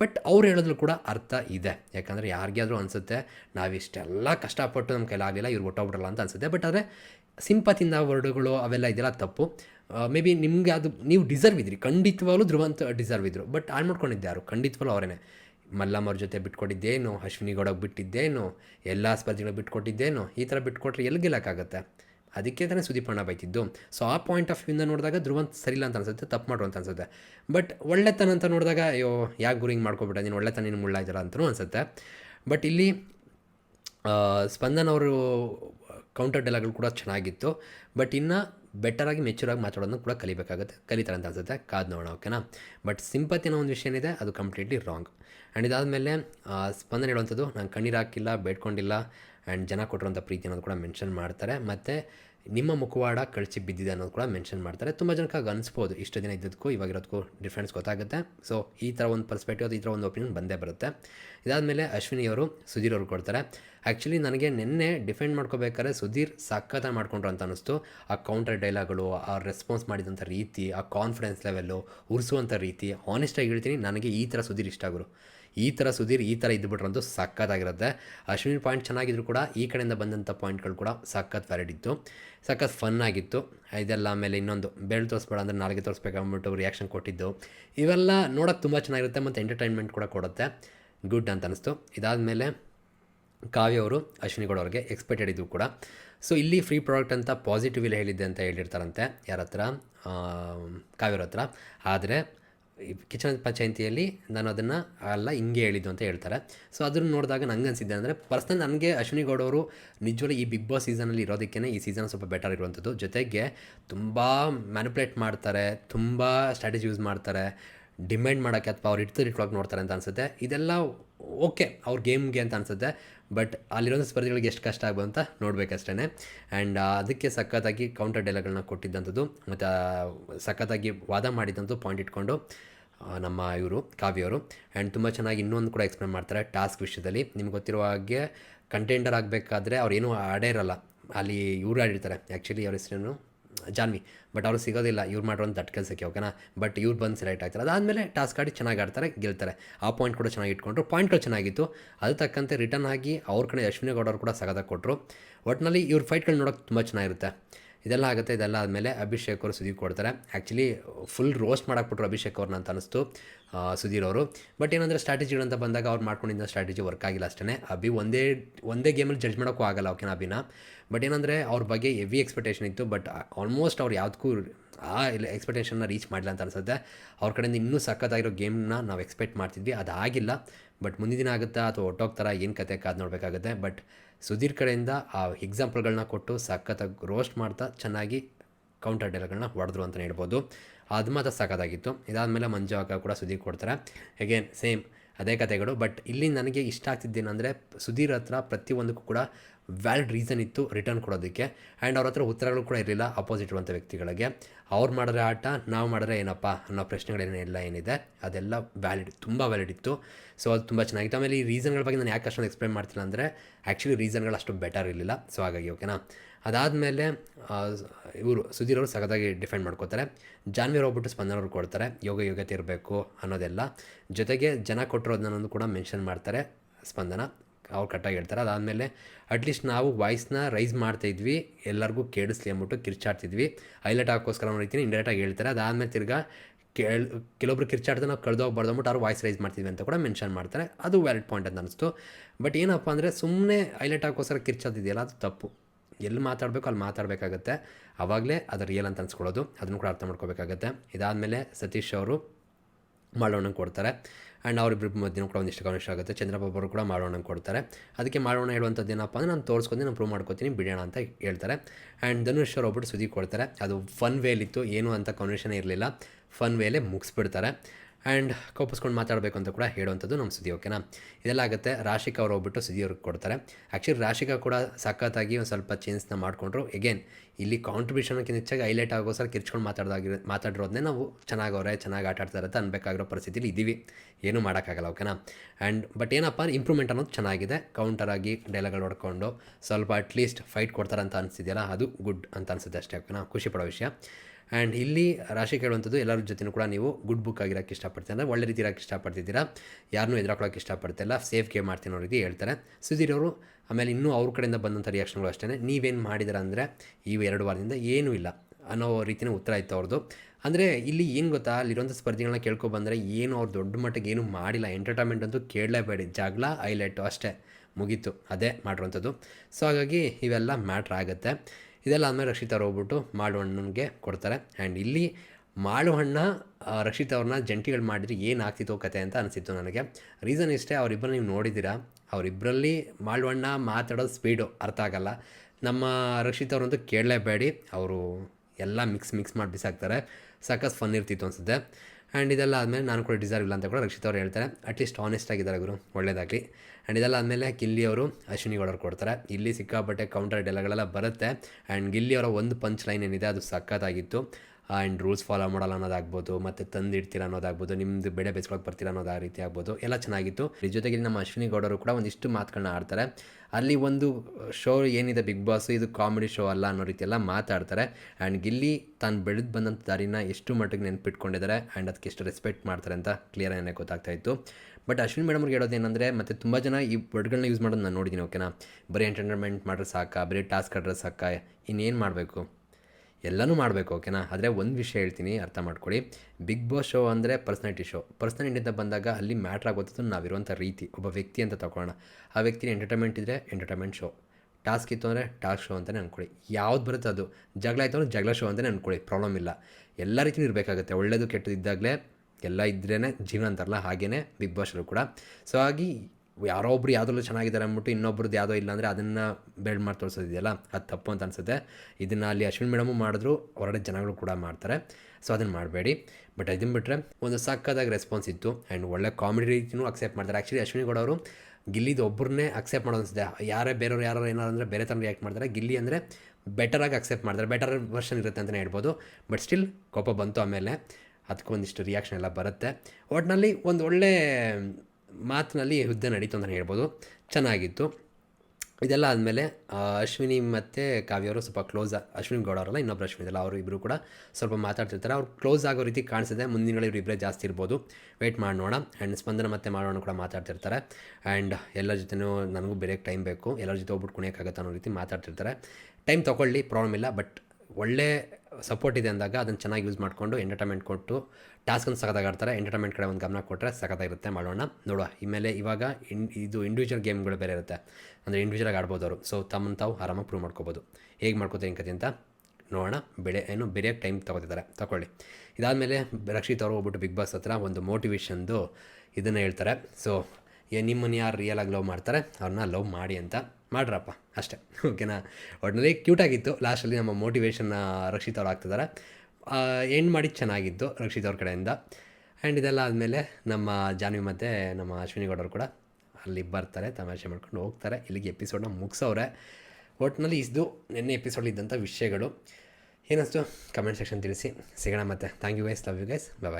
ಬಟ್ ಅವ್ರು ಹೇಳೋದ್ರೂ ಕೂಡ ಅರ್ಥ ಇದೆ. ಯಾಕಂದರೆ ಯಾರಿಗಾದ್ರೂ ಅನಿಸುತ್ತೆ ನಾವಿಷ್ಟೆಲ್ಲ ಕಷ್ಟಪಟ್ಟು ನಮ್ಮ ಕೈಲಾಗಲಿಲ್ಲ ಇವ್ರು ಒಟ್ಟೋಗ್ಬಿಡಲ್ಲ ಅಂತ ಅನಿಸುತ್ತೆ. ಬಟ್ ಆದರೆ ಸಿಂಪತಿಯಿಂದ ವರ್ಡ್ಗಳು ಅವೆಲ್ಲ ಇದೆಲ್ಲ ತಪ್ಪು. ಮೇ ಬಿ ನಿಮಗೆ ಅದು, ನೀವು ಡಿಸರ್ವ್ ಇದ್ರಿ. ಖಂಡಿತವಾಗ್ಲೂ ಧ್ರುವಂತ ಡಿಸರ್ವ್ ಇದ್ರು. ಬಟ್ ಆಳ್ ಮಾಡ್ಕೊಂಡಿದ್ದೆ ಯಾರು? ಖಂಡಿತವಾಗ್ಲೂ ಅವ್ರ ಜೊತೆ ಬಿಟ್ಕೊಟ್ಟಿದ್ದೇನು ಅಶ್ವಿನಿ ಗೌಡಗೆ ಬಿಟ್ಟಿದ್ದೇನು, ಎಲ್ಲ ಸ್ಪರ್ಧಿಗಳಿಗೆ ಬಿಟ್ಕೊಟ್ಟಿದ್ದೇನು, ಈ ಥರ ಬಿಟ್ಕೊಟ್ರೆ ಎಲ್ಲಿ ಗೆಲ್ಲಕ್ಕಾಗತ್ತೆ? ಅದಕ್ಕೆ ತಾನೇ ಅಣ್ಣ ಬೈತಿದ್ದು. ಸೊ ಆ ಪಾಯಿಂಟ್ ಆಫ್ ವ್ಯೂಯಿಂದ ನೋಡಿದಾಗ ಧ್ರುವಂತ ಸರಿಲ್ಲ ಅಂತ ಅನ್ಸುತ್ತೆ, ತಪ್ಪು ಮಾಡು ಅಂತ ಅನ್ಸುತ್ತೆ. ಬಟ್ ಒಳ್ಳೆತನ ಅಂತ ನೋಡಿದಾಗ, ಅಯ್ಯೋ, ಯಾಕೆ ಗುರು ಹಿಂಗೆ ಮಾಡ್ಕೊಬಿಟ್ಟೆ? ನೀನು ಒಳ್ಳೆತನ ನೀನು ಮುಳ್ಳಾಯ್ತಲ್ಲ ಅಂತಲೂ ಅನ್ಸುತ್ತೆ. ಬಟ್ ಇಲ್ಲಿ ಸ್ಪಂದನ್ ಅವರು ಕೌಂಟರ್ ಡೆಲಾಗಳು ಕೂಡ ಚೆನ್ನಾಗಿತ್ತು. ಬಟ್ ಇನ್ನು ಬೆಟರಾಗಿ ಆಗಿ ಮಾತಾಡೋದನ್ನು ಕೂಡ ಕಲಿಬೇಕಾಗುತ್ತೆ, ಕಲಿತಾರೆ ಅಂತ ಅನ್ಸುತ್ತೆ. ಕಾದು ನೋಡೋಣ ಓಕೆನಾ ಬಟ್ ಸಿಂಪತಿ ಅನ್ನೋ ಒಂದು ವಿಷಯ ಏನಿದೆ, ಅದು ಕಂಪ್ಲೀಟ್ಲಿ ರಾಂಗ್ ಆ್ಯಂಡ್ ಇದಾದಮೇಲೆ ಸ್ಪಂದನೆ ಹೇಳುವಂಥದ್ದು ನಾನು ಕಣ್ಣೀರು ಹಾಕಿಲ್ಲ, ಬೇಡ್ಕೊಂಡಿಲ್ಲ ಆ್ಯಂಡ್ ಜನ ಕೊಟ್ಟಿರೋಂಥ ಪ್ರೀತಿ ಅನ್ನೋದು ಕೂಡ ಮೆನ್ಷನ್ ಮಾಡ್ತಾರೆ. ಮತ್ತು ನಿಮ್ಮ ಮುಖವಾಡ ಕಳಚಿ ಬಿದ್ದಿದೆ ಅನ್ನೋದು ಕೂಡ ಮೆನ್ಷನ್ ಮಾಡ್ತಾರೆ. ತುಂಬ ಜನಕ್ಕೆ ಆಗ ಅನಿಸ್ಬೋದು. ಇಷ್ಟು ದಿನ ಇದ್ದಕ್ಕೂ ಇವಾಗಿರೋದಕ್ಕೂ ಡಿಫ್ರೆನ್ಸ್ ಗೊತ್ತಾಗುತ್ತೆ. ಸೊ ಈ ಥರ ಒಂದು ಪರ್ಸ್ಪೆಕ್ಟಿವ್ ಈ ಥರ ಒಂದು ಒಪಿನಿಯನ್ ಬಂದೇ ಬರುತ್ತೆ. ಇದಾದಮೇಲೆ ಅಶ್ವಿನಿ ಅವರು, ಸುಧೀರ್ ಅವರು ಕೊಡ್ತಾರೆ. ಆ್ಯಕ್ಚುಲಿ ನನಗೆ ನಿನ್ನೆ ಡಿಫೆಂಡ್ ಮಾಡ್ಕೋಬೇಕಾದ್ರೆ ಸುಧೀರ್ ಸಖತ್ತ ಮಾಡ್ಕೊಂಡ್ರು ಅಂತ ಅನ್ನಿಸ್ತು. ಆ ಕೌಂಟರ್ ಡೈಲಾಗ್ಗಳು ಆ ರೆಸ್ಪಾನ್ಸ್ ಮಾಡಿದಂಥ ರೀತಿ, ಆ ಕಾನ್ಫಿಡೆನ್ಸ್ ಲೆವೆಲ್ಲು ಉರಿಸುವಂಥ ರೀತಿ ಆನೆಸ್ಟಾಗಿ ಹೇಳ್ತೀನಿ, ನನಗೆ ಈ ಥರ ಸುಧೀರ್ ಇಷ್ಟ ಆಗರು ಈ ಥರ ಸುಧೀರ್ ಈ ಥರ ಇದ್ದುಬಿಟ್ರಂತೂ ಸಖತ್ತಾಗಿರುತ್ತೆ. ಅಶ್ವಿನಿ ಪಾಯಿಂಟ್ ಚೆನ್ನಾಗಿದ್ರು ಕೂಡ ಈ ಕಡೆಯಿಂದ ಬಂದಂಥ ಪಾಯಿಂಟ್ಗಳು ಕೂಡ ಸಖತ್ ವ್ಯಾಲಿಡ್ ಇತ್ತು. ಸಖತ್ ಫನ್ ಆಗಿತ್ತು. ಇದೆಲ್ಲ ಆಮೇಲೆ ಇನ್ನೊಂದು ಬೆಳ್ ತೋರಿಸ್ಬೇಡ ಅಂದರೆ ನಾಲ್ಗೆ ತೋರಿಸ್ಬೇಕಂದ್ಬಿಟ್ಟು ರಿಯಾಕ್ಷನ್ ಕೊಟ್ಟಿದ್ದು. ಇವೆಲ್ಲ ನೋಡೋಕೆ ತುಂಬ ಚೆನ್ನಾಗಿರುತ್ತೆ ಮತ್ತು ಎಂಟರ್ಟೈನ್ಮೆಂಟ್ ಕೂಡ ಕೊಡುತ್ತೆ. ಗುಡ್ ಅಂತ ಅನಿಸ್ತು. ಇದಾದಮೇಲೆ ಕಾವ್ಯ ಅವರು, ಅಶ್ವಿನಿ ಗೌಡ ಅವ್ರಿಗೆ ಎಕ್ಸ್ಪೆಕ್ಟೆಡ್ ಇದ್ದು ಕೂಡ. ಸೊ ಇಲ್ಲಿ ಫ್ರೀ ಪ್ರಾಡಕ್ಟ್ ಅಂತ ಪಾಸಿಟಿವ್ ಇಲ್ಲಿ ಹೇಳಿದ್ದೆ ಅಂತ ಹೇಳಿರ್ತಾರಂತೆ ಯಾರ ಹತ್ರ? ಕಾವ್ಯರ ಹತ್ರ. ಆದರೆ ಕಿಚನ್ ಪಂಚಾಯಿತಿಯಲ್ಲಿ ನಾನು ಅದನ್ನು ಅಲ್ಲ ಹಿಂಗೆ ಹೇಳಿದ್ದು ಅಂತ ಹೇಳ್ತಾರೆ. ಸೊ ಅದನ್ನು ನೋಡಿದಾಗ ನಂಗೆ ಅನಿಸಿದ್ದೆ ಅಂದರೆ ಪರ್ಸ್ನಲ್ ನನಗೆ ಅಶ್ವಿನಿ ಗೌಡ ಅವರು ಈ ಬಿಗ್ ಬಾಸ್ ಸೀಸನಲ್ಲಿ ಇರೋದಕ್ಕೇ ಈ ಸೀಸನ್ ಸ್ವಲ್ಪ ಬೆಟರ್ ಇರುವಂಥದ್ದು. ಜೊತೆಗೆ ತುಂಬ ಮ್ಯಾನಿಪುಲೇಟ್ ಮಾಡ್ತಾರೆ, ತುಂಬ ಸ್ಟ್ರಾಟಜಿ ಯೂಸ್ ಮಾಡ್ತಾರೆ ಡಿಮ್ಯಾಂಡ್ ಮಾಡೋಕ್ಕೆ ಅಥವಾ ಅವ್ರು ಇಟ್ವಾಗ ನೋಡ್ತಾರೆ ಅಂತ ಅನಿಸುತ್ತೆ. ಇದೆಲ್ಲ ಓಕೆ ಅವ್ರ ಗೇಮ್ಗೆ ಅಂತ ಅನಿಸುತ್ತೆ. ಬಟ್ ಅಲ್ಲಿರೋ ಸ್ಪರ್ಧಿಗಳಿಗೆ ಎಷ್ಟು ಕಷ್ಟ ಆಗ್ಬೋದು ಅಂತ ನೋಡಬೇಕಷ್ಟೇ ಆ್ಯಂಡ್ ಅದಕ್ಕೆ ಸಖತ್ತಾಗಿ ಕೌಂಟರ್ ಡೈಲಾಗ್ಗಳನ್ನ ಕೊಟ್ಟಿದ್ದಂಥದ್ದು ಮತ್ತು ಸಖತ್ತಾಗಿ ವಾದ ಮಾಡಿದ್ದಂಥದ್ದು ಪಾಯಿಂಟ್ ಇಟ್ಕೊಂಡು ನಮ್ಮ ಇವರು ಕಾವ್ಯವರು ಆ್ಯಂಡ್ ತುಂಬ ಚೆನ್ನಾಗಿ ಇನ್ನೊಂದು ಕೂಡ ಎಕ್ಸ್ಪ್ಲೇನ್ ಮಾಡ್ತಾರೆ ಟಾಸ್ಕ್ ವಿಷಯದಲ್ಲಿ. ನಿಮ್ಗೆ ಗೊತ್ತಿರುವ ಹಾಗೆ ಕಂಟೆಂಡರ್ ಆಗಬೇಕಾದ್ರೆ ಅವ್ರು ಏನೂ ಆಡೇ ಇರಲ್ಲ. ಅಲ್ಲಿ ಇವರು ಆಡಿರ್ತಾರೆ. ಆ್ಯಕ್ಚುಲಿ ಅವ್ರ ಹೆಸರೇನು? ಜಾನ್ವಿ, ಬಟ್ ಅವರು ಸಿಗೋದಿಲ್ಲ, ಇವ್ರು ಮಾಡಿರೋಂಥ ದಟ್ ಕೆಲಸಕ್ಕೆ ಓಕೆನಾ ಬಟ್ ಇವ್ರು ಬಂದು ಸೆಲೆಕ್ಟ್ ಆಗ್ತಾರೆ. ಅದಾದಮೇಲೆ ಟಾಸ್ಕ್ ಆಡಿ ಚೆನ್ನಾಗಿ ಆಡ್ತಾರೆ, ಗೆಲ್ತಾರೆ. ಆ ಪಾಯಿಂಟ್ ಕೂಡ ಚೆನ್ನಾಗಿ ಇಟ್ಕೊಂಡ್ರು. ಪಾಯಿಂಟ್ಗಳು ಚೆನ್ನಾಗಿತ್ತು. ಅದು ತಕ್ಕಂತೆ ರಿಟರ್ನ್ ಆಗಿ ಅವ್ರ ಕಡೆ ಅಶ್ವಿನಿ ಗೌಡ ಅವ್ರು ಕೂಡ ಸಗದಾಗ ಕೊಟ್ಟರು ಒಟ್ಟಿನಲ್ಲಿ ಇವ್ರ ಫೈಟ್ಗಳು ನೋಡೋಕೆ ತುಂಬ ಚೆನ್ನಾಗಿರುತ್ತೆ. ಇದೆಲ್ಲ ಆಗುತ್ತೆ, ಇದೆಲ್ಲ ಆದಮೇಲೆ ಅಭಿಷೇಕ್ ಅವರು ಸುದೀಪ್ ಕೊಡ್ತಾರೆ. ಆ್ಯಕ್ಚುಲಿ ಫುಲ್ ರೋಸ್ಟ್ ಮಾಡಾಕ್ಬಿಟ್ರು ಅಭಿಷೇಕ್ ಅವ್ರನ್ನ ಅಂತ ಅನಿಸ್ತು ಸುಧೀರ್ ಅವರು. ಬಟ್ ಏನಂದರೆ ಅಂತ ಬಂದಾಗ ಅವ್ರು ಮಾಡ್ಕೊಂಡಿದ್ದ ಸ್ಟ್ರಾಟಜಿ ವರ್ಕ್ ಆಗಿಲ್ಲ ಅಷ್ಟೇ ಅಭಿ ಒಂದೇ ಒಂದೇ ಗೇಮಲ್ಲಿ ಜಡ್ಜ್ ಮಾಡೋಕ್ಕೂ ಆಗಲ್ಲ ಓಕೆನಾ ಅಭಿನ? ಬಟ್ ಏನಂದರೆ ಅವ್ರ ಬಗ್ಗೆ ಹೆವಿ ಎಕ್ಸ್ಪೆಕ್ಟೇಷನ್ ಇತ್ತು ಬಟ್ ಆಲ್ಮೋಸ್ಟ್ ಅವ್ರು ಯಾವುದಕ್ಕೂ ಆ ಎಕ್ಸ್ಪೆಕ್ಟೇಷನ್ನ ರೀಚ್ ಮಾಡಿಲ್ಲ ಅಂತ ಅನ್ಸುತ್ತೆ. ಅವ್ರ ಕಡೆಯಿಂದ ಇನ್ನೂ ಸಖತ್ತಾಗಿರೋ ಗೇಮ್ನ ನಾವು ಎಕ್ಸ್ಪೆಕ್ಟ್ ಮಾಡ್ತಿದ್ವಿ, ಅದಾಗಿಲ್ಲ. ಬಟ್ ಮುಂದಿನ ದಿನ ಆಗುತ್ತಾ ಅಥವಾ ಒಟ್ಟೋಗ್ತಾರ ಏನು ಕತೆ ಕಾದು ನೋಡಬೇಕಾಗುತ್ತೆ. ಬಟ್ ಸುಧೀರ್ ಕಡೆಯಿಂದ ಆ ಎಕ್ಸಾಂಪಲ್ಗಳನ್ನ ಕೊಟ್ಟು ಸಖತ್ತಾಗಿ ರೋಸ್ಟ್ ಮಾಡ್ತಾ ಚೆನ್ನಾಗಿ ಕೌಂಟರ್ ಡೈಲಾಗ್ಗಳನ್ನ ಹೊಡೆದ್ರು ಅಂತಲೇ ಹೇಳ್ಬೋದು. ಅದು ಮಾತ್ರ ಸಾಕಾಗಿತ್ತು ಇದಾದಮೇಲೆ ಮಂಜು ಆಗ ಕೂಡ ಸುದೀರ್ ಕೊಡ್ತಾರೆ. ಅಗೇನ್ ಸೇಮ್ ಅದೇ ಕಥೆಗಳು ಬಟ್ ಇಲ್ಲಿ ನನಗೆ ಇಷ್ಟ ಆಗ್ತಿದ್ದೇನೆಂದರೆ ಸುಧೀರ್ ಹತ್ರ ಪ್ರತಿಯೊಂದಕ್ಕೂ ಕೂಡ ವ್ಯಾಲಿಡ್ ರೀಸನ್ ಇತ್ತು ರಿಟರ್ನ್ ಕೊಡೋದಕ್ಕೆ. ಆ್ಯಂಡ್ ಅವ್ರ ಹತ್ರ ಉತ್ತರಗಳು ಕೂಡ ಇರಲಿಲ್ಲ ಅಪೋಸಿಟ್ ಇರುವಂಥ ವ್ಯಕ್ತಿಗಳಿಗೆ. ಅವ್ರು ಮಾಡಿದ್ರೆ ಆಟ, ನಾವು ಮಾಡಿದ್ರೆ ಏನಪ್ಪ ಅನ್ನೋ ಪ್ರಶ್ನೆಗಳೇನೆಲ್ಲ ಏನಿದೆ. ಅದೆಲ್ಲ ವ್ಯಾಲಿಡ್ ತುಂಬ ವ್ಯಾಲಿಡ್ ಇತ್ತು. ಸೊ ಅದು ತುಂಬ ಚೆನ್ನಾಗಿತ್ತು. ಆಮೇಲೆ ಈ ರೀಸನ್ಗಳ ಬಗ್ಗೆ ನಾನು ಯಾಕೆ ಅಷ್ಟೊಂದು ಎಕ್ಸ್ಪ್ಲೇನ್ ಮಾಡ್ತಿಲ್ಲ ಅಂದರೆ ಆ್ಯಕ್ಚುಲಿ ರೀಸನ್ಗಳು ಅಷ್ಟು ಬೆಟರ್ ಇರಲಿಲ್ಲ. ಸೊ ಹಾಗಾಗಿ ಓಕೆನಾ ಅದಾದಮೇಲೆ ಇವರು ಸುಧೀರ್ ಅವರು ಸಖತ್ತಾಗಿ ಡಿಫೆಂಡ್ ಮಾಡ್ಕೋತಾರೆ. ಜಾನ್ವೀರ್ ಹೋಗ್ಬಿಟ್ಟು ಸ್ಪಂದನ ಅವ್ರು ಕೊಡ್ತಾರೆ. ಯೋಗ ಯೋಗ್ಯತೆ ಇರಬೇಕು ಅನ್ನೋದೆಲ್ಲ. ಜೊತೆಗೆ ಜನ ಕೊಟ್ಟಿರೋದನ್ನೊಂದು ಕೂಡ ಮೆನ್ಷನ್ ಮಾಡ್ತಾರೆ, ಸ್ಪಂದನ. ಅವ್ರು ಕರೆಕ್ಟಾಗಿ ಹೇಳ್ತಾರೆ. ಅದಾದಮೇಲೆ ಅಟ್ಲೀಸ್ಟ್ ನಾವು ವಾಯ್ಸ್ನ ರೈಸ್ ಮಾಡ್ತಾಯಿದ್ವಿ ಎಲ್ಲರಿಗೂ ಕೇಳಿಸ್ಲಿ ಅಂದ್ಬಿಟ್ಟು ಕಿರ್ಚಾಡ್ತಿದ್ವಿ. ಹೈಲೈಟ್ ಹಾಕೋಸ್ಕರ ಅನ್ನೋ ರೀತಿಯಲ್ಲಿ ಇಂಡೈರೆಕ್ಟಾಗಿ ಹೇಳ್ತಾರೆ. ಅದಾದಮೇಲೆ ತಿರ್ಗಾ ಕೇಳ್, ಕೆಲವೊಬ್ರು ಕಿರ್ಚಾಡ್ದೆ ನಾವು ಕಳೆದೋಗ್ಬಾರ್ದು ಅಂದ್ಬಿಟ್ಟು ಅವ್ರು ವಾಯ್ಸ್ ರೈಸ್ ಮಾಡ್ತಿದ್ವಿ ಅಂತ ಕೂಡ ಮೆನ್ಷನ್ ಮಾಡ್ತಾರೆ. ಅದು ವ್ಯಾಲಿಡ್ ಪಾಯಿಂಟ್ ಅಂತ ಅನಿಸ್ತು. ಬಟ್ ಏನಪ್ಪ ಅಂದರೆ ಸುಮ್ಮನೆ ಹೈಲೈಟ್ ಹಾಕೋಸ್ಕರ ಕಿರ್ಚಾಡ್ತಿದೆಯಲ್ಲ, ಅದು ತಪ್ಪು. ಎಲ್ಲಿ ಮಾತಾಡಬೇಕು ಅಲ್ಲಿ ಮಾತಾಡಬೇಕಾಗತ್ತೆ. ಆವಾಗಲೇ ಅದು ರಿಯಲ್ ಅಂತ ಅನ್ಸ್ಕೊಳ್ಳೋದು. ಅದನ್ನು ಕೂಡ ಅರ್ಥ ಮಾಡ್ಕೋಬೇಕಾಗತ್ತೆ. ಇದಾದಮೇಲೆ ಸತೀಶ್ ಅವರು ಮಾಡೋಣ ಕೊಡ್ತಾರೆ. ಆ್ಯಂಡ್ ಅವರಿಬ್ಬರ ಮಧ್ಯೆ ಕೂಡ ಒಂದಿಷ್ಟು ಕಾನಿಷ್ಟ ಆಗುತ್ತೆ. ಚಂದ್ರಬಾಬು ಕೂಡ ಮಾಡೋಣ ಕೊಡ್ತಾರೆ. ಅದಕ್ಕೆ ಮಾಡೋಣ ಹೇಳುವಂಥದ್ದು ಏನಪ್ಪ ಅಂದರೆ, ನಾನು ತೋರಿಸ್ಕೊಂಡು ನಾನು ಪ್ರೂವ್ ಮಾಡ್ಕೋತೀನಿ, ಬಿಡೋಣ ಅಂತ ಹೇಳ್ತಾರೆ. ಆ್ಯಂಡ್ ಧನುಷ್ ಅವರು ಒಬ್ಬರು ಸುದ್ದಿ ಕೊಡ್ತಾರೆ. ಅದು ಫನ್ ವೇಲಿತ್ತು ಏನು ಅಂತ ಕಾನ್ವರ್ಷನ್ ಇರಲಿಲ್ಲ. ಫನ್ ವೇಲೆ ಮುಗಿಸ್ಬಿಡ್ತಾರೆ. ಆ್ಯಂಡ್ ಕೋಪಿಸ್ಕೊಂಡು ಮಾತಾಡಬೇಕು ಅಂತ ಕೂಡ ಹೇಳುವಂಥದ್ದು ನಮ್ಮ ಸುದ್ದಿ, ಓಕೆನಾ? ಇದೆಲ್ಲ ಆಗುತ್ತೆ. ರಾಶಿಕಾ ಅವ್ರು ಹೋಗ್ಬಿಟ್ಟು ಸುದ್ದಿ ಅವ್ರಿಗೆ ಕೊಡ್ತಾರೆ. ಆ್ಯಕ್ಚುಲಿ ರಾಶಿಕಾ ಕೂಡ ಸಖತ್ತಾಗಿ ಒಂದು ಸ್ವಲ್ಪ ಚೇಂಜ್ನ ಮಾಡಿಕೊಂಡ್ರು. ಎಗೇನ್ ಇಲ್ಲಿ ಕಾಂಟ್ರಿಬ್ಯೂಷನ್ಕಿಂತ ಹೆಚ್ಚಾಗಿ ಹೈಲೈಟ್ ಆಗೋ ಸರ್ ಕಿರ್ಚ್ಕೊಂಡು ಮಾತಾಡ್ದಾಗಿರೋ ಮಾತಾಡಿರೋದನ್ನೇ ನಾವು ಚೆನ್ನಾಗವ್ರೆ ಚೆನ್ನಾಗಿ ಆಟ ಆಡ್ತಾರೆ ಅಂತ ಅನ್ಬೇಕಾಗಿರೋ ಪರಿಸ್ಥಿತಿಲಿ ಇದ್ದೀವಿ ಏನೂ ಮಾಡೋಕ್ಕಾಗಲ್ಲ, ಓಕೆನಾ? ಆ್ಯಂಡ್ ಬಟ್ ಏನಪ್ಪ ಇಂಪ್ರೂವ್ಮೆಂಟ್ ಅನ್ನೋದು ಚೆನ್ನಾಗಿದೆ. ಕೌಂಟರಾಗಿ ಡೈಲಾಗ್ಗಳು ಹೊಡ್ಕೊಂಡು ಸ್ವಲ್ಪ ಅಟ್ಲೀಸ್ಟ್ ಫೈಟ್ ಕೊಡ್ತಾರೆ ಅಂತ ಅನಿಸಿದೆಯಲ್ಲ ಅದು ಗುಡ್ ಅಂತ ಅನಿಸುತ್ತೆ ಅಷ್ಟೇ, ಓಕೆನಾ? ಖುಷಿ ಪಡೋ ವಿಷಯ. ಆ್ಯಂಡ್ ಇಲ್ಲಿ ರಾಶಿ ಕೇಳುವಂಥದ್ದು ಎಲ್ಲರ ಜೊತೆನೂ ಕೂಡ ನೀವು ಗುಡ್ ಬುಕ್ ಆಗಿರೋಕ್ಕೆ ಇಷ್ಟಪಡ್ತೀನಿ ಅಂದರೆ ಒಳ್ಳೆ ರೀತಿ ಇರೋಕ್ಕೆ ಇಷ್ಟಪಡ್ತಿದ್ದೀರಾ. ಯಾರನ್ನೂ ಎದುರಾಕೊಳ್ಳೋಕೆ ಇಷ್ಟಪಡ್ತಿಲ್ಲ ಸೇಫ್ ಗೇಮ್ ಮಾಡ್ತೀನಿ ರೀತಿ ಹೇಳ್ತಾರೆ. ಸುಧೀರ್ ಅವರು, ಆಮೇಲೆ ಇನ್ನೂ ಅವ್ರ ಕಡೆಯಿಂದ ಬಂದಂಥ ರಿಯಾಕ್ಷನ್ಗಳು ಅಷ್ಟೇ ನೀವೇನು ಮಾಡಿದಿರ ಅಂದರೆ ಈ ಎರಡು ವಾರದಿಂದ ಏನೂ ಇಲ್ಲ ಅನ್ನೋ ರೀತಿಯ ಉತ್ತರ ಇತ್ತು ಅವ್ರದ್ದು ಅಂದರೆ ಇಲ್ಲಿ ಏನು ಗೊತ್ತಾ? ಅಲ್ಲಿರುವಂಥ ಸ್ಪರ್ಧಿಗಳನ್ನ ಕೇಳ್ಕೊಬಂದರೆ ಏನು ಅವ್ರು ದೊಡ್ಡ ಮಟ್ಟಿಗೆ ಏನು ಮಾಡಿಲ್ಲ. ಎಂಟರ್ಟೈನ್ಮೆಂಟ್ ಅಂತೂ ಕೇಳಲೇಬೇಡಿ. ಜಗಳ ಹೈಲೈಟು ಅಷ್ಟೇ ಮುಗೀತು. ಅದೇ ಮಾಡಿರುವಂಥದ್ದು. ಸೊ ಹಾಗಾಗಿ ಇವೆಲ್ಲ ಮ್ಯಾಟ್ರ್ ಆಗುತ್ತೆ. ಇದೆಲ್ಲ ಆದಮೇಲೆ ರಕ್ಷಿತ್ ಅವ್ರು ಹೋಗ್ಬಿಟ್ಟು ಮಾಳ್ವಣ್ಣನಿಗೆ ಕೊಡ್ತಾರೆ. ಆ್ಯಂಡ್ ಇಲ್ಲಿ ಮಾಳು ಹಣ್ಣ ಆ, ರಕ್ಷಿತ್ ಅವ್ರನ್ನ ಜಂಟಿಗಳು ಮಾಡಿದ್ರೆ ಏನು ಆಗ್ತಿತ್ತು ಕತೆ ಅಂತ ಅನಿಸಿತ್ತು ನನಗೆ. ರೀಸನ್ ಇಷ್ಟೇ ಅವರಿಬ್ಬರು ನೀವು ನೋಡಿದ್ದೀರಾ? ಅವರಿಬ್ಬರಲ್ಲಿ ಮಾಳ್ವಣ್ಣ ಮಾತಾಡೋ ಸ್ಪೀಡು ಅರ್ಥ ಆಗಲ್ಲ. ನಮ್ಮ ರಕ್ಷಿತ್ ಅವರಂತೂ ಕೇಳಲೇಬೇಡಿ. ಅವರು ಎಲ್ಲ ಮಿಕ್ಸ್ ಮಿಕ್ಸ್ ಮಾಡಿ ಬಿಸಾಕ್ತಾರೆ. ಸಾಕಷ್ಟು ಫನ್ ಇರ್ತಿತ್ತು ಅನಿಸುತ್ತೆ. ಆ್ಯಂಡ್ ಇದೆಲ್ಲ ಆದಮೇಲೆ ನಾನು ಕೂಡ ಡಿಸರ್ವ್ ಇಲ್ಲ ಅಂತ ಕೂಡ ರಕ್ಷಿತ್ ಅವ್ರು ಹೇಳ್ತಾರೆ. ಅಟ್ಲೀಸ್ಟ್ ಆನೆಸ್ಟ್ ಆಗಿದ್ದಾರೆ ಗುರು ಒಳ್ಳೇದಾಗಲಿ. ಆ್ಯಂಡ್ ಇದೆಲ್ಲ ಆದಮೇಲೆ ಗಿಲ್ಲಿ ಅವರು ಅಶ್ವಿನಿ ಗೌಡರು ಕೊಡ್ತಾರೆ. ಇಲ್ಲಿ ಸಿಕ್ಕಾಪಟ್ಟೆ ಕೌಂಟರ್ ಡೆಲಗಳೆಲ್ಲ ಬರುತ್ತೆ. ಆ್ಯಂಡ್ ಗಿಲ್ಲಿ ಅವರ ಒಂದು ಪಂಚ್ ಲೈನ್ ಏನಿದೆ, ಅದು ಸಖತ್ತಾಗಿತ್ತು. ಆ್ಯಂಡ್ ರೂಲ್ಸ್ ಫಾಲೋ ಮಾಡಲ್ಲ ಅನ್ನೋದಾಗ್ಬೋದು, ಮತ್ತು ತಂದಿಡ್ತೀರ ಅನ್ನೋದಾಗ್ಬೋದು ನಿಮ್ಮದು ಬೆಳೆ ಬೆಚ್ಕೊಳಕ್ಕೆ ಬರ್ತೀರ ಅನ್ನೋದು ಆ ರೀತಿ ಆಗ್ಬೋದು, ಎಲ್ಲ ಚೆನ್ನಾಗಿತ್ತು. ಇದ್ರ ಜೊತೆಗೆ ನಮ್ಮ ಅಶ್ವಿನಿ ಗೌಡರು ಕೂಡ ಒಂದಿಷ್ಟು ಮಾತುಗಳನ್ನ ಆಡ್ತಾರೆ. ಅಲ್ಲಿ ಒಂದು ಶೋ ಏನಿದೆ ಬಿಗ್ ಬಾಸ್ ಇದು ಕಾಮಿಡಿ ಶೋ ಅಲ್ಲ ಅನ್ನೋ ರೀತಿ ಮಾತಾಡ್ತಾರೆ. ಆ್ಯಂಡ್ ಗಿಲ್ಲಿ ತಾನು ಬೆಳೆದು ಬಂದಂಥ ದಾರಿನ ಎಷ್ಟು ಮಟ್ಟಿಗೆ ನೆನಪಿಟ್ಕೊಂಡಿದ್ದಾರೆ ಆ್ಯಂಡ್ ಅದಕ್ಕೆ ಎಷ್ಟು ರೆಸ್ಪೆಕ್ಟ್ ಮಾಡ್ತಾರೆ ಅಂತ ಕ್ಲಿಯರ್ ಏನೇ ಗೊತ್ತಾಗ್ತಾ ಇತ್ತು. ಬಟ್ ಅಶ್ವಿನ್ ಮೇಡಮ್ ಅವ್ರಿಗೆ ಹೇಳೋದು ಏನಂದರೆ, ಮತ್ತು ತುಂಬ ಜನ ಈ ವರ್ಡ್ಗಳನ್ನ ಯೂಸ್ ಮಾಡೋದು ನಾನು ನೋಡಿದ್ದೀನಿ ಓಕೆನಾ ಬರೀ ಎಂಟರ್ಟೈನ್ಮೆಂಟ್ ಮಾಡ್ರೆ ಸಾಕಾ, ಬರೀ ಟಾಸ್ಕ್ ಆಡ್ರೆ ಸಾಕಾ, ಇನ್ನೇನು ಮಾಡಬೇಕು? ಎಲ್ಲನೂ ಮಾಡಬೇಕು ಓಕೆನಾ ಆದರೆ ಒಂದು ವಿಷಯ ಹೇಳ್ತೀನಿ, ಅರ್ಥ ಮಾಡ್ಕೊಳ್ಳಿ ಬಿಗ್ ಬಾಸ್ ಶೋ ಅಂದರೆ ಪರ್ಸ್ನಾಲಿಟಿ ಶೋ ಪರ್ಸ್ನಾಲಿಟಿ ಅಂತ ಬಂದಾಗ ಅಲ್ಲಿ ಮ್ಯಾಟ್ರ್ ಆಗೋದು ನಾವಿರುವಂಥ ರೀತಿ, ಒಬ್ಬ ವ್ಯಕ್ತಿ ಅಂತ ತಗೊಳ್ಳೋಣ. ಆ ವ್ಯಕ್ತಿನ ಎಂಟರ್ಟೈನ್ಮೆಂಟ್ ಇದ್ದರೆ ಎಂಟರ್ಟೈನ್ಮೆಂಟ್ ಶೋ ಟಾಸ್ಕ್ ಇತ್ತು ಅಂದರೆ ಟಾಸ್ಕ್ ಶೋ ಅಂತಲೇ ಅಂದ್ಕೊಳ್ಳಿ ಯಾವ್ದು ಬರುತ್ತೆ ಅದು? ಜಗಳ ಆಯಿತು ಅಂದರೆ ಜಗಳ ಶೋ ಅಂತಲೇ ಅಂದ್ಕೊಳ್ಳಿ ಪ್ರಾಬ್ಲಮ್ ಇಲ್ಲ. ಎಲ್ಲ ರೀತಿಯೂ ಇರಬೇಕಾಗುತ್ತೆ ಒಳ್ಳೆಯದು ಕೆಟ್ಟದ್ದು ಇದ್ದಾಗಲೇ. ಎಲ್ಲ ಇದ್ರೇ ಜೀವನ ಅಂತಾರಲ್ಲ ಹಾಗೇ ಬಿಗ್ ಬಾಸ್ರು ಕೂಡ. ಸೊ ಹಾಗೆ ಯಾರೋ ಒಬ್ರು ಯಾವುದ್ರಲ್ಲೂ ಚೆನ್ನಾಗಿದ್ದಾರೆ ಅಂದ್ಬಿಟ್ಟು ಇನ್ನೊಬ್ರದ್ದು ಯಾವುದೋ ಇಲ್ಲ ಅಂದರೆ ಅದನ್ನು ಬೇಡ್ ಮಾಡಿ ತೋರಿಸೋದಿದೆಯಲ್ಲ, ಅದು ತಪ್ಪು ಅಂತ ಅನಿಸುತ್ತೆ. ಇದನ್ನು ಅಲ್ಲಿ ಅಶ್ವಿನ್ ಮೇಡಮು ಮಾಡಿದ್ರು, ಹೊರಗಡೆ ಜನಗಳು ಕೂಡ ಮಾಡ್ತಾರೆ. ಸೊ ಅದನ್ನು ಮಾಡಬೇಡಿ. ಬಟ್ ಇದನ್ನು ಬಿಟ್ಟರೆ ಒಂದು ಸಕ್ಕದಾಗಿ ರೆಸ್ಪಾನ್ಸ್ ಇತ್ತು. ಆ್ಯಂಡ್ ಒಳ್ಳೆ ಕಾಮಿಡಿ ರೀತಿಯೂ ಅಕ್ಸೆಪ್ಟ್ ಮಾಡ್ತಾರೆ. ಆ್ಯಕ್ಚುಲಿ ಅಶ್ವಿನಿ ಗೌಡ ಅವರು ಗಿಲ್ಲಿದು ಒಬ್ಬರನ್ನೇ ಅಕ್ಸೆಪ್ಟ್ ಮಾಡೋದು ಅನಿಸುತ್ತೆ. ಯಾರೇ ಬೇರೆಯವ್ರು ಯಾರು ಏನಾರು ಅಂದರೆ ಬೇರೆ ಥರ ರಿಯಾಕ್ಟ್ ಮಾಡ್ತಾರೆ. ಗಿಲ್ಲಿ ಅಂದರೆ ಬೆಟರಾಗಿ ಅಕ್ಸೆಪ್ಟ್ ಮಾಡ್ತಾರೆ. ಬೆಟರ್ ವರ್ಷನ್ ಇರುತ್ತೆ ಅಂತಲೇ ಹೇಳ್ಬೋದು. ಬಟ್ ಸ್ಟಿಲ್ ಕೋಪ ಬಂತು ಆಮೇಲೆ. ಅದಕ್ಕೊಂದಿಷ್ಟು ರಿಯಾಕ್ಷನ್ ಎಲ್ಲ ಬರುತ್ತೆ. ಒಟ್ಟಿನಲ್ಲಿ ಒಂದು ಒಳ್ಳೆ ಮಾತಿನಲ್ಲಿ ಯುದ್ಧ ನಡೀತು ಅಂತಲೇ ಹೇಳ್ಬೋದು. ಚೆನ್ನಾಗಿತ್ತು. ಇದೆಲ್ಲ ಆದಮೇಲೆ ಅಶ್ವಿನಿ ಮತ್ತು ಕಾವ್ಯವರು ಸ್ವಲ್ಪ ಕ್ಲೋಸ್ ಅಶ್ವಿನಿ ಗೌಡ ಅವರಲ್ಲ, ಇನ್ನೊಬ್ರು ಅಶ್ವಿನಿ ಇದೆಲ್ಲ ಅವರು ಇಬ್ಬರು ಕೂಡ ಸ್ವಲ್ಪ ಮಾತಾಡ್ತಿರ್ತಾರೆ. ಅವ್ರು ಕ್ಲೋಸ್ ಆಗೋ ರೀತಿ ಕಾಣಿಸಿದೆ ಮುಂದಿನ ಇವರು ಇಬ್ಬರೇ ಜಾಸ್ತಿ ಇರ್ಬೋದು. ವೆಯ್ಟ್ ನೋಡೋಣ ಆ್ಯಂಡ್ ಸ್ಪಂದನ ಮತ್ತು ಮಾಡೋಣ ಕೂಡ ಮಾತಾಡ್ತಿರ್ತಾರೆ. ಆ್ಯಂಡ್ ಎಲ್ಲರ ಜೊತೆನೂ ನನಗೂ ಬೇರೆ ಟೈಮ್ ಬೇಕು. ಎಲ್ಲರ ಜೊತೆ ಹೋಗ್ಬಿಟ್ಟು ಕುಣಿಯೋಕ್ಕಾಗತ್ತೆ ಅನ್ನೋ ರೀತಿ ಮಾತಾಡ್ತಿರ್ತಾರೆ. ಟೈಮ್ ತೊಗೊಳ್ಳಿ ಪ್ರಾಬ್ಲಮ್ ಇಲ್ಲ ಬಟ್ ಒಳ್ಳೆ ಸಪೋರ್ಟ್ ಇದೆ ಅಂದಾಗ ಅದನ್ನು ಚೆನ್ನಾಗಿ ಯೂಸ್ ಮಾಡಿಕೊಂಡು ಎಂಟರ್ಟೈನ್ಮೆಂಟ್ ಕೊಟ್ಟು ಟಾಸ್ಕನ್ನು ಸಖತ್ತಾಗಿ ಆಡ್ತಾರೆ. ಎಂಟರ್ಟೈನ್ಮೆಂಟ್ ಕಡೆ ಒಂದು ಗಮನ ಕೊಟ್ಟರೆ ಸಖತ್ತಾಗಿರುತ್ತೆ ಮಾಡೋಣ, ನೋಡುವ. ಇಮೇಲೆ ಇವಾಗ ಇನ್, ಇದು ಇಂಡಿವಿಜುವಲ್ ಗೇಮ್ಗಳು ಬೇರೆ ಇರುತ್ತೆ. ಅಂದರೆ ಇಂಡಿವಿಜುವಲಾಗಿ ಆಡ್ಬೋದು ಅವರು ಸೊ ತಮ್ಮನ್ನು ತಾವು ಆರಾಮಾಗಿ ಪ್ರೂವ್ ಮಾಡ್ಕೋಬೋದು. ಹೇಗೆ ಮಾಡ್ಕೋತೀನಿ ಕತೆ ಅಂತ ನೋಡೋಣ. ಬೆಳೆ, ಏನು ಬೇರೆ ಟೈಮ್ ತೊಗೋತಿದ್ದಾರೆ. ತಗೊಳ್ಳಿ ಇದಾದಮೇಲೆ ರಕ್ಷಿತ್ ಅವರು ಹೋಗ್ಬಿಟ್ಟು ಬಿಗ್ ಬಾಸ್ ಹತ್ರ ಒಂದು ಮೋಟಿವೇಶನ್ದು ಇದನ್ನು ಹೇಳ್ತಾರೆ. ಸೊ ಏನು ನಿಮ್ಮನ್ನು ಯಾರು ರಿಯಲಾಗಿ ಲವ್ ಮಾಡ್ತಾರೆ? ಅವ್ರನ್ನ ಲವ್ ಮಾಡಿ ಅಂತ ಮಾಡ್ರಪ್ಪ, ಅಷ್ಟೇ. ಓಕೆನಾ? ಒಟ್ಟಿನಲ್ಲಿ ಕ್ಯೂಟಾಗಿತ್ತು ಲಾಸ್ಟಲ್ಲಿ ನಮ್ಮ ಮೋಟಿವೇಶನ್ನ ರಕ್ಷಿತ್ ಅವ್ರು ಆಗ್ತಿದ್ದಾರೆ ಎಂಡ್ ಮಾಡಿ ಚೆನ್ನಾಗಿತ್ತು ರಕ್ಷಿತ್ ಅವ್ರ ಕಡೆಯಿಂದ. ಆ್ಯಂಡ್ ಇದೆಲ್ಲ ಆದಮೇಲೆ ನಮ್ಮ ಜಾನ್ವಿ ಮತ್ತು ನಮ್ಮ ಅಶ್ವಿನಿ ಗೌಡರು ಕೂಡ ಅಲ್ಲಿ ಬರ್ತಾರೆ, ತಮಾಷೆ ಮಾಡ್ಕೊಂಡು ಹೋಗ್ತಾರೆ. ಇಲ್ಲಿಗೆ ಎಪಿಸೋಡ್ನ ಮುಗಿಸೋರೆ ಒಟ್ಟಿನಲ್ಲಿ ಇದು ನಿನ್ನೆ ಎಪಿಸೋಡ್ ಇದ್ದಂಥ ವಿಷಯಗಳು. ಏನಷ್ಟು ಕಮೆಂಟ್ ಸೆಕ್ಷನ್ ತಿಳಿಸಿ. ಸಿಗೋಣ ಮತ್ತೆ. Thank you guys love you guys bye